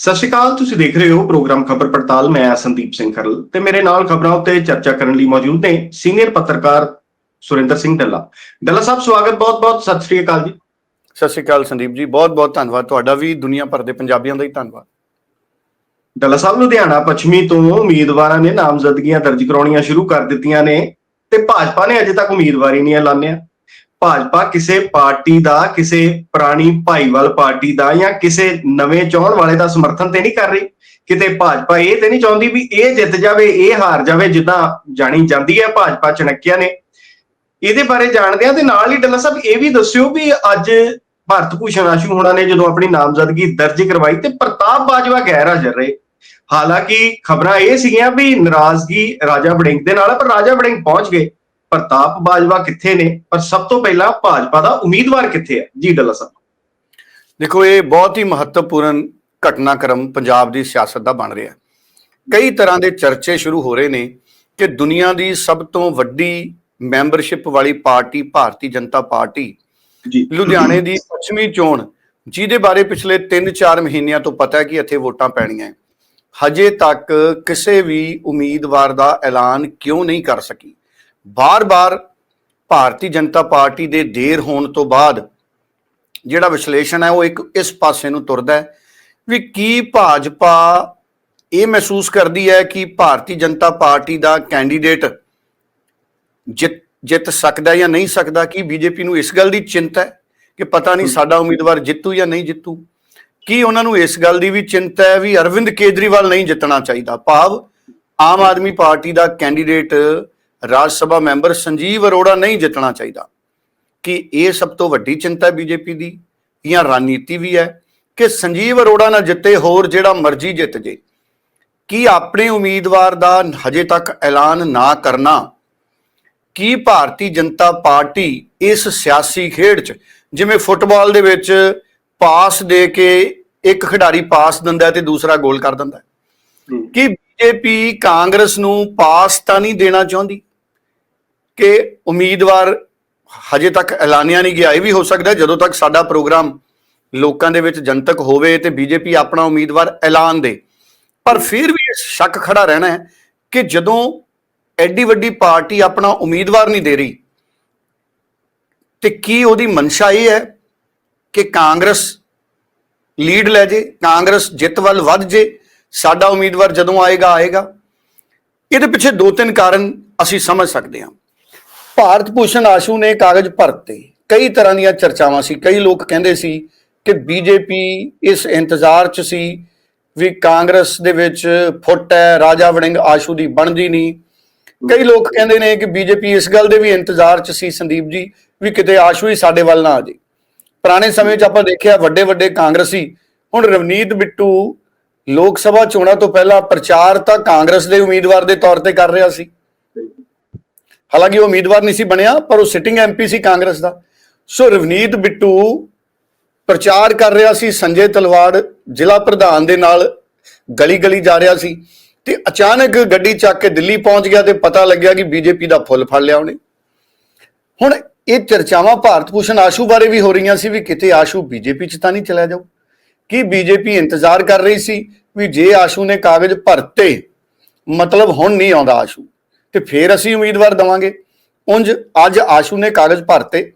ਸਤਿ ਸ਼੍ਰੀ ਅਕਾਲ ਤੁਸੀਂ ਦੇਖ ਰਹੇ ਹੋ ਪ੍ਰੋਗਰਾਮ ਖਬਰ ਪੜਤਾਲ ਮੈਂ ਹਾਂ ਸੰਦੀਪ ਸਿੰਘ ਖਰਲ ਤੇ ਮੇਰੇ ਨਾਲ ਖਬਰਾਂ ਉੱਤੇ ਚਰਚਾ ਕਰਨ ਲਈ ਮੌਜੂਦ ਨੇ ਸੀਨੀਅਰ ਪੱਤਰਕਾਰ ਸੁਰਿੰਦਰ ਸਿੰਘ ਡੱਲਾ। ਡੱਲਾ ਸਾਹਿਬ ਸਵਾਗਤ ਬਹੁਤ-ਬਹੁਤ ਸਤਿ ਸ਼੍ਰੀ ਅਕਾਲ ਜੀ। ਸਤਿ ਸ਼੍ਰੀ ਅਕਾਲ ਸੰਦੀਪ ਜੀ ਬਹੁਤ ਬਹੁਤ ਧੰਨਵਾਦ ਤੁਹਾਡਾ ਵੀ ਦੁਨੀਆ ਭਰ ਦੇ ਪੰਜਾਬੀਆਂ ਦਾ ਹੀ ਧੰਨਵਾਦ। ਡੱਲਾ ਸਾਹਿਬ ਲੁਧਿਆਣਾ ਪੱਛਮੀ ਤੋਂ ਉਮੀਦਵਾਰਾਂ ਨੇ ਨਾਮਜ਼ਦਗੀਆਂ ਦਰਜ ਕਰਾਉਣੀਆਂ ਸ਼ੁਰੂ ਕਰ ਦਿੱਤੀਆਂ ਨੇ ਤੇ ਭਾਜਪਾ ਨੇ ਅਜੇ ਤੱਕ ਉਮੀਦਵਾਰੀ ਨਹੀਂ ਐਲਾਨਿਆ। ਭਾਜਪਾ ਕਿਸੇ ਪਾਰਟੀ ਦਾ, ਕਿਸੇ ਪੁਰਾਣੀ ਭਾਈਵਾਲ ਪਾਰਟੀ ਦਾ ਜਾਂ ਕਿਸੇ ਨਵੇਂ ਚਾਹਣ ਵਾਲੇ ਦਾ ਸਮਰਥਨ ਤੇ ਨਹੀਂ ਕਰ ਰਹੀ। ਕਿਤੇ ਭਾਜਪਾ ਇਹ ਤੇ ਨਹੀਂ ਚਾਹੁੰਦੀ ਵੀ ਇਹ ਜਿੱਤ ਜਾਵੇ, ਇਹ ਹਾਰ ਜਾਵੇ, ਜਿੱਦਾਂ ਜਾਣੀ ਜਾਂਦੀ ਹੈ ਭਾਜਪਾ ਚਣਕਿਆ ਨੇ। ਇਹਦੇ ਬਾਰੇ ਜਾਣਦੇ ਆ ਤੇ ਨਾਲ ਹੀ ਡੱਲਾ ਸਾਹਿਬ ਇਹ ਵੀ ਦੱਸਿਓ ਵੀ ਅੱਜ ਭਾਰਤ ਭੂਸ਼ਣ ਆਸ਼ੂ ਹੋਣਾ ਨੇ ਜਦੋਂ ਆਪਣੀ ਨਾਮਜ਼ਦਗੀ ਦਰਜ ਕਰਵਾਈ ਤੇ ਪ੍ਰਤਾਪ ਬਾਜਵਾ ਗੈਰ ਹਾਜ਼ਰ ਰਹੇ। ਹਾਲਾਂਕਿ ਖਬਰਾਂ ਇਹ ਸੀਗੀਆਂ ਵੀ ਨਾਰਾਜ਼ਗੀ ਰਾਜਾ ਵੜਿੰਗ ਦੇ ਨਾਲ ਪਰ ਰਾਜਾ ਵੜਿੰਗ ਪਹੁੰਚ ਗਏ। ਪ੍ਰਤਾਪ ਬਾਜਵਾ ਕਿੱਥੇ ਨੇ? ਪਰ ਸਭ ਤੋਂ ਪਹਿਲਾਂ ਭਾਜਪਾ ਦਾ ਉਮੀਦਵਾਰ ਕਿੱਥੇ ਹੈ? ਜੀ ਡੱਲਾ ਸਾਹਿਬ। ਦੇਖੋ ਇਹ ਬਹੁਤ ਹੀ ਮਹੱਤਵਪੂਰਨ ਘਟਨਾਕ੍ਰਮ ਪੰਜਾਬ ਦੀ ਸਿਆਸਤ ਦਾ ਬਣ ਰਿਹਾ ਕਈ ਤਰ੍ਹਾਂ ਦੇ ਚਰਚੇ ਸ਼ੁਰੂ ਹੋ ਰਹੇ ਨੇ ਕਿ ਦੁਨੀਆ ਦੀ ਸਭ ਤੋਂ ਵੱਡੀ ਮੈਂਬਰਸ਼ਿਪ ਵਾਲੀ ਪਾਰਟੀ ਭਾਰਤੀ ਜਨਤਾ ਪਾਰਟੀ ਜੀ। ਲੁਧਿਆਣੇ ਦੀ ਪੱਛਮੀ ਚੋਣ ਜਿਹਦੇ ਬਾਰੇ ਪਿਛਲੇ 3-4 ਮਹੀਨਿਆਂ ਤੋਂ ਪਤਾ ਹੈ ਕਿ ਇੱਥੇ ਵੋਟਾਂ ਪੈਣੀਆਂ ਹਜੇ ਤੱਕ ਕਿਸੇ ਵੀ ਉਮੀਦਵਾਰ ਦਾ ਐਲਾਨ ਕਿਉਂ ਨਹੀਂ ਕਰ ਸਕੀ? ਬਾਰ-ਬਾਰ ਭਾਰਤੀ ਜਨਤਾ ਪਾਰਟੀ ਦੇ ਦੇਰ ਹੋਣ ਤੋਂ ਬਾਅਦ ਜਿਹੜਾ ਵਿਸ਼ਲੇਸ਼ਣ ਹੈ ਉਹ ਇੱਕ ਇਸ ਪਾਸੇ ਨੂੰ ਤੁਰਦਾ ਹੈ ਵੀ ਕੀ ਭਾਜਪਾ ਇਹ ਮਹਿਸੂਸ ਕਰਦੀ ਹੈ ਕਿ ਭਾਰਤੀ ਜਨਤਾ ਪਾਰਟੀ ਦਾ ਕੈਂਡੀਡੇਟ ਜਿੱਤ ਜਿੱਤ ਸਕਦਾ ਜਾਂ ਨਹੀਂ ਸਕਦਾ, ਕੀ ਬੀਜੇਪੀ ਨੂੰ ਇਸ ਗੱਲ ਦੀ ਚਿੰਤਾ ਹੈ ਕਿ ਪਤਾ ਨਹੀਂ ਸਾਡਾ ਉਮੀਦਵਾਰ ਜਿੱਤੂ ਜਾਂ ਨਹੀਂ ਜਿੱਤੂ? ਕੀ ਉਹਨਾਂ ਨੂੰ ਇਸ ਗੱਲ ਦੀ ਵੀ ਚਿੰਤਾ ਹੈ ਵੀ ਅਰਵਿੰਦ ਕੇਜਰੀਵਾਲ ਨਹੀਂ ਜਿੱਤਣਾ ਚਾਹੀਦਾ? ਭਾਵ ਆਮ ਆਦਮੀ ਪਾਰਟੀ ਦਾ ਕੈਂਡੀਡੇਟ ਰਾਜ ਸਭਾ ਮੈਂਬਰ ਸੰਜੀਵ ਅਰੋੜਾ ਨਹੀਂ ਜਿੱਤਣਾ ਚਾਹੀਦਾ। ਕਿ ਇਹ ਸਭ ਤੋਂ ਵੱਡੀ ਚਿੰਤਾ ਬੀਜੇਪੀ ਦੀ? ਜਾਂ ਰਣਨੀਤੀ ਵੀ ਹੈ ਕਿ ਸੰਜੀਵ ਅਰੋੜਾ ਨਾ ਜਿੱਤੇ ਹੋਰ ਜਿਹੜਾ ਮਰਜ਼ੀ ਜਿੱਤ ਜੇ। ਕੀ ਆਪਣੇ ਉਮੀਦਵਾਰ ਦਾ ਹਜੇ ਤੱਕ ਐਲਾਨ ਨਾ ਕਰਨਾ? ਕੀ ਭਾਰਤੀ ਜਨਤਾ ਪਾਰਟੀ ਇਸ ਸਿਆਸੀ ਖੇਡ 'ਚ ਜਿਵੇਂ ਫੁੱਟਬਾਲ ਦੇ ਵਿੱਚ ਪਾਸ ਦੇ ਕੇ ਇੱਕ ਖਿਡਾਰੀ ਪਾਸ ਦਿੰਦਾ ਤੇ ਦੂਸਰਾ ਗੋਲ ਕਰ ਦਿੰਦਾ ਕਿ ਬੀਜੇਪੀ ਕਾਂਗਰਸ ਨੂੰ ਪਾਸ ਤਾਂ ਨਹੀਂ ਦੇਣਾ ਚਾਹੁੰਦੀ? ਕਿ ਉਮੀਦਵਾਰ ਹਜੇ ਤੱਕ ਐਲਾਨਿਆ ਨਹੀਂ ਗਿਆ, ਇਹ ਵੀ ਹੋ ਸਕਦਾ ਜਦੋਂ ਤੱਕ ਸਾਡਾ ਪ੍ਰੋਗਰਾਮ ਲੋਕਾਂ ਦੇ ਵਿੱਚ ਜਨਤਕ ਹੋਵੇ ਤੇ ਬੀਜੇਪੀ ਆਪਣਾ ਉਮੀਦਵਾਰ ਐਲਾਨ ਦੇ। ਪਰ ਫਿਰ ਵੀ ਇਹ ਸ਼ੱਕ ਖੜਾ ਰਹਿਣਾ ਹੈ ਕਿ ਜਦੋਂ ਐਡੀ ਵੱਡੀ ਪਾਰਟੀ ਆਪਣਾ ਉਮੀਦਵਾਰ ਨਹੀਂ ਦੇ ਰਹੀ, ਤੇ ਕੀ ਉਹਦੀ ਮਨਸ਼ਾ ਇਹ ਹੈ ਕਿ ਕਾਂਗਰਸ ਲੀਡ ਲੈ ਜੇ, ਕਾਂਗਰਸ ਜਿੱਤ ਵੱਲ ਵੱਧ ਜੇ, ਸਾਡਾ ਉਮੀਦਵਾਰ ਜਦੋਂ ਆਏਗਾ ਆਏਗਾ। ਇਹਦੇ ਪਿੱਛੇ ਦੋ ਤਿੰਨ ਕਾਰਨ ਅਸੀਂ ਸਮਝ ਸਕਦੇ ਹਾਂ। ਭਾਰਤ ਭੂਸ਼ਣ ਆਸ਼ੂ ਨੇ ਕਾਗਜ਼ ਭਰਤੇ। ਕਈ ਤਰ੍ਹਾਂ ਦੀਆਂ ਚਰਚਾਵਾਂ ਸੀ। ਕਈ ਲੋਕ ਕਹਿੰਦੇ ਸੀ ਕਿ ਬੀਜੇਪੀ ਇਸ ਇੰਤਜ਼ਾਰ 'ਚ ਸੀ ਵੀ ਕਾਂਗਰਸ ਦੇ ਵਿੱਚ ਫੁੱਟ ਹੈ, ਰਾਜਾ ਵੜਿੰਗ ਆਸ਼ੂ ਦੀ ਬਣਦੀ ਨਹੀਂ। ਕਈ ਲੋਕ ਕਹਿੰਦੇ ਨੇ ਕਿ ਬੀਜੇਪੀ ਇਸ ਗੱਲ ਦੇ ਵੀ ਇੰਤਜ਼ਾਰ 'ਚ ਸੀ ਸੰਦੀਪ ਜੀ ਵੀ ਕਿਤੇ ਆਸ਼ੂ ਹੀ ਸਾਡੇ ਵੱਲ ਨਾ ਆ ਜੇ। ਪੁਰਾਣੇ ਸਮੇਂ 'ਚ ਆਪਾਂ ਦੇਖਿਆ ਵੱਡੇ ਵੱਡੇ ਕਾਂਗਰਸੀ। ਹੁਣ ਰਵਨੀਤ ਬਿੱਟੂ ਲੋਕ ਸਭਾ ਚੋਣਾਂ ਤੋਂ ਪਹਿਲਾਂ ਪ੍ਰਚਾਰ ਤਾਂ ਕਾਂਗਰਸ ਦੇ ਉਮੀਦਵਾਰ ਦੇ ਤੌਰ ਤੇ ਕਰ ਰਿਹਾ ਸੀ। ਹਾਲਾਂਕਿ ਉਹ ਉਮੀਦਵਾਰ ਨਹੀਂ ਸੀ ਬਣਿਆ, ਪਰ ਉਹ ਸਿਟਿੰਗ ਐਮਪੀ ਸੀ ਕਾਂਗਰਸ ਦਾ। ਸੋ ਰਵਨੀਤ ਬਿੱਟੂ ਪ੍ਰਚਾਰ ਕਰ ਰਿਹਾ ਸੀ, ਸੰਜੇ ਤਲਵਾੜ ਜ਼ਿਲ੍ਹਾ ਪ੍ਰਧਾਨ ਦੇ ਨਾਲ ਗਲੀ ਗਲੀ ਜਾ ਰਿਹਾ ਸੀ ਤੇ ਅਚਾਨਕ ਗੱਡੀ ਚੱਕ ਕੇ ਦਿੱਲੀ ਪਹੁੰਚ ਗਿਆ ਤੇ ਪਤਾ ਲੱਗਿਆ ਕਿ ਬੀਜੇਪੀ ਦਾ ਫੁੱਲ ਫੜ ਲਿਆ ਉਹਨੇ। ਹੁਣ ਇਹ ਚਰਚਾਵਾਂ ਭਾਰਤ ਭੂਸ਼ਣ ਆਸ਼ੂ ਬਾਰੇ ਵੀ ਹੋ ਰਹੀਆਂ ਸੀ ਵੀ ਕਿਤੇ ਆਸ਼ੂ ਬੀਜੇਪੀ ਚ ਤਾਂ ਨਹੀਂ ਚਲਾ ਜਾਊ। ਕੀ ਬੀਜੇਪੀ ਇੰਤਜ਼ਾਰ ਕਰ ਰਹੀ ਸੀ ਵੀ ਜੇ ਆਸ਼ੂ ਨੇ ਕਾਗਜ਼ ਭਰਤੇ, ਮਤਲਬ ਹੁਣ ਨਹੀਂ ਆਉਂਦਾ ਆਸ਼ੂ। ਤੇ ਫਿਰ ਅਸੀਂ ਉਮੀਦਵਾਰ ਦਵਾਂਗੇ। ਉਂਝ ਅੱਜ ਆਸ਼ੂ ਨੇ ਕਾਗਜ਼ ਭਰਤੇ।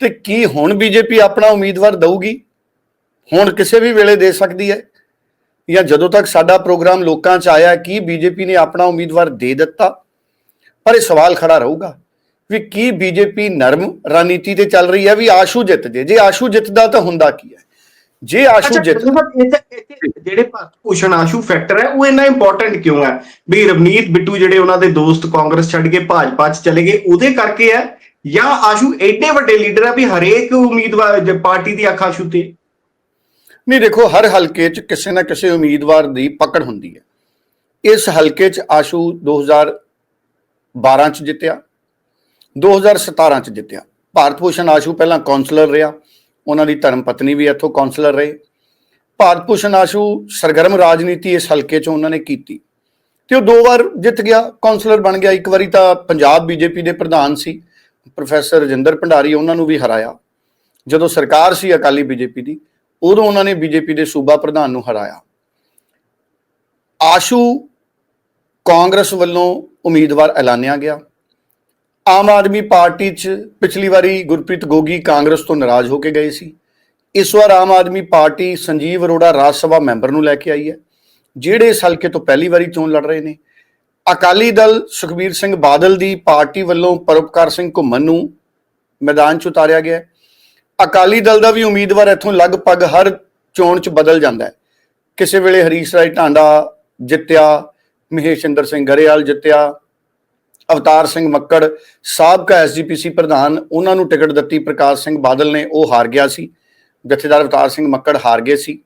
ਤੇ ਕੀ ਹੁਣ ਬੀਜੇਪੀ ਆਪਣਾ ਉਮੀਦਵਾਰ ਦਊਗੀ? ਹੁਣ ਕਿਸੇ ਵੀ ਵੇਲੇ ਦੇ ਸਕਦੀ ਹੈ। ਜਾਂ ਜਦੋਂ ਤੱਕ ਸਾਡਾ ਪ੍ਰੋਗਰਾਮ ਲੋਕਾਂ 'ਚ ਆਇਆ ਕੀ ਬੀਜੇਪੀ ਨੇ ਆਪਣਾ ਉਮੀਦਵਾਰ ਦੇ ਦਿੱਤਾ, ਪਰ ਇਹ ਸਵਾਲ ਖੜਾ ਰਹੂਗਾ ਵੀ ਕੀ ਬੀਜੇਪੀ ਨਰਮ ਰਣਨੀਤੀ ਤੇ ਚੱਲ ਰਹੀ ਹੈ, ਵੀ ਆਸ਼ੂ ਜਿੱਤ ਜੇ? ਜੇ ਆਸ਼ੂ ਜਿੱਤਦਾ ਤਾਂ ਹੁੰਦਾ ਕੀ ਹੈ? ਜੇ ਆਸ਼ੂ ਜਿੱਤ ਜਿਹੜੇ ਭੂਸ਼ਣ ਆਸ਼ੂ ਫੈਕਟਰ ਹੈ ਉਹ ਇੰਨਾ ਇੰਪੋਰਟੈਂਟ ਕਿਉਂ ਹੈ? ਵੀ ਰਵਨੀਤ ਬਿੱਟੂ ਜਿਹੜੇ ਉਹਨਾਂ ਦੇ ਦੋਸਤ ਕਾਂਗਰਸ ਛੱਡ ਕੇ ਭਾਜਪਾ 'ਚ ਚਲੇ ਗਏ ਉਹਦੇ ਕਰਕੇ ਹੈ? ਜਾਂ ਆਸ਼ੂ ਐਡੇ ਵੱਡੇ ਲੀਡਰ ਹੈ ਵੀ ਹਰੇਕ ਉਮੀਦਵਾਰ ਜੇ ਪਾਰਟੀ ਦੀ ਅੱਖ ਆਸ਼ੂ ਤੇ? ਨਹੀਂ ਦੇਖੋ ਹਰ ਹਲਕੇ 'ਚ ਕਿਸੇ ਨਾ ਕਿਸੇ ਉਮੀਦਵਾਰ ਦੀ ਪਕੜ ਹੁੰਦੀ ਹੈ। ਇਸ ਹਲਕੇ 'ਚ ਆਸ਼ੂ 2012 'ਚ ਜਿੱਤਿਆ 2017 'ਚ ਜਿੱਤਿਆ। ਭਾਰਤ ਭੂਸ਼ਣ ਆਸ਼ੂ ਪਹਿਲਾਂ ਕਾਉਂਸਲਰ ਰਿਹਾ ਉਹਨਾਂ ਦੀ ਧਰਮ ਪਤਨੀ ਵੀ ਇੱਥੋਂ ਕਾਉਂਸਲਰ ਰਹੇ। ਭਾਰਤ ਭੂਸ਼ਣ ਆਸ਼ੂ ਸਰਗਰਮ ਰਾਜਨੀਤੀ ਇਸ ਹਲਕੇ 'ਚ ਉਹਨਾਂ ਨੇ ਕੀਤੀ। ਤੇ ਉਹ ਦੋ ਵਾਰ ਜਿੱਤ ਗਿਆ ਕਾਉਂਸਲਰ ਬਣ ਗਿਆ। ਇੱਕ ਵਾਰੀ ਤਾਂ ਪੰਜਾਬ ਬੀਜੇਪੀ ਦੇ ਪ੍ਰਧਾਨ ਸੀ, ਪ੍ਰੋਫੈਸਰ ਰਜਿੰਦਰ ਭੰਡਾਰੀ ਉਹਨਾਂ ਨੂੰ ਵੀ ਹਰਾਇਆ। ਜਦੋਂ ਸਰਕਾਰ ਸੀ ਅਕਾਲੀ ਬੀਜੇਪੀ ਦੀ, ਉਦੋਂ ਉਹਨਾਂ ਨੇ ਬੀਜੇਪੀ ਦੇ ਸੂਬਾ ਪ੍ਰਧਾਨ ਨੂੰ ਹਰਾਇਆ। ਆਸ਼ੂ ਕਾਂਗਰਸ ਵੱਲੋਂ ਉਮੀਦਵਾਰ ਐਲਾਨਿਆ ਗਿਆ। ਆਮ ਆਦਮੀ ਪਾਰਟੀ 'ਚ ਪਿਛਲੀ ਵਾਰੀ ਗੁਰਪ੍ਰੀਤ ਗੋਗੀ ਕਾਂਗਰਸ ਤੋਂ ਨਾਰਾਜ਼ ਹੋ ਕੇ ਗਏ ਸੀ। ਇਸ ਵਾਰ ਆਮ ਆਦਮੀ ਪਾਰਟੀ ਸੰਜੀਵ ਅਰੋੜਾ ਰਾਜ ਸਭਾ ਮੈਂਬਰ ਨੂੰ ਲੈ ਕੇ ਆਈ ਹੈ, ਜਿਹੜੇ ਇਸ ਹਲਕੇ ਤੋਂ ਪਹਿਲੀ ਵਾਰੀ ਚੋਣ ਲੜ ਰਹੇ ਨੇ। ਅਕਾਲੀ ਦਲ ਸੁਖਬੀਰ ਸਿੰਘ ਬਾਦਲ ਦੀ ਪਾਰਟੀ ਵੱਲੋਂ ਪਰਉਪਕਾਰ ਸਿੰਘ ਘੁੰਮਣ ਨੂੰ ਮੈਦਾਨ 'ਚ ਉਤਾਰਿਆ ਗਿਆ ਅਕਾਲੀ ਦਲ ਦਾ ਵੀ ਉਮੀਦਵਾਰ ਇੱਥੋਂ ਲਗਭਗ ਹਰ ਚੋਣ 'ਚ ਬਦਲ ਜਾਂਦਾ ਹੈ। ਕਿਸੇ ਵੇਲੇ ਹਰੀਸ਼ ਰਾਏ ਢਾਂਡਾ ਜਿੱਤਿਆ ਮਹੇਸ਼ਿੰਦਰ ਸਿੰਘ ਗਰੇਵਾਲ ਜਿੱਤਿਆ ਅਵਤਾਰ ਸਿੰਘ ਮੱਕੜ, ਸਾਬਕਾ ਐਸਜੀਪੀਸੀ ਪ੍ਰਧਾਨ, ਉਹਨਾਂ ਨੂੰ ਟਿਕਟ ਦਿੱਤੀ ਪ੍ਰਕਾਸ਼ ਸਿੰਘ ਬਾਦਲ ਨੇ, ਉਹ ਹਾਰ ਗਿਆ ਸੀ। ਜਥੇਦਾਰ ਅਵਤਾਰ ਸਿੰਘ ਮੱਕੜ ਹਾਰ ਗਏ ਸੀ।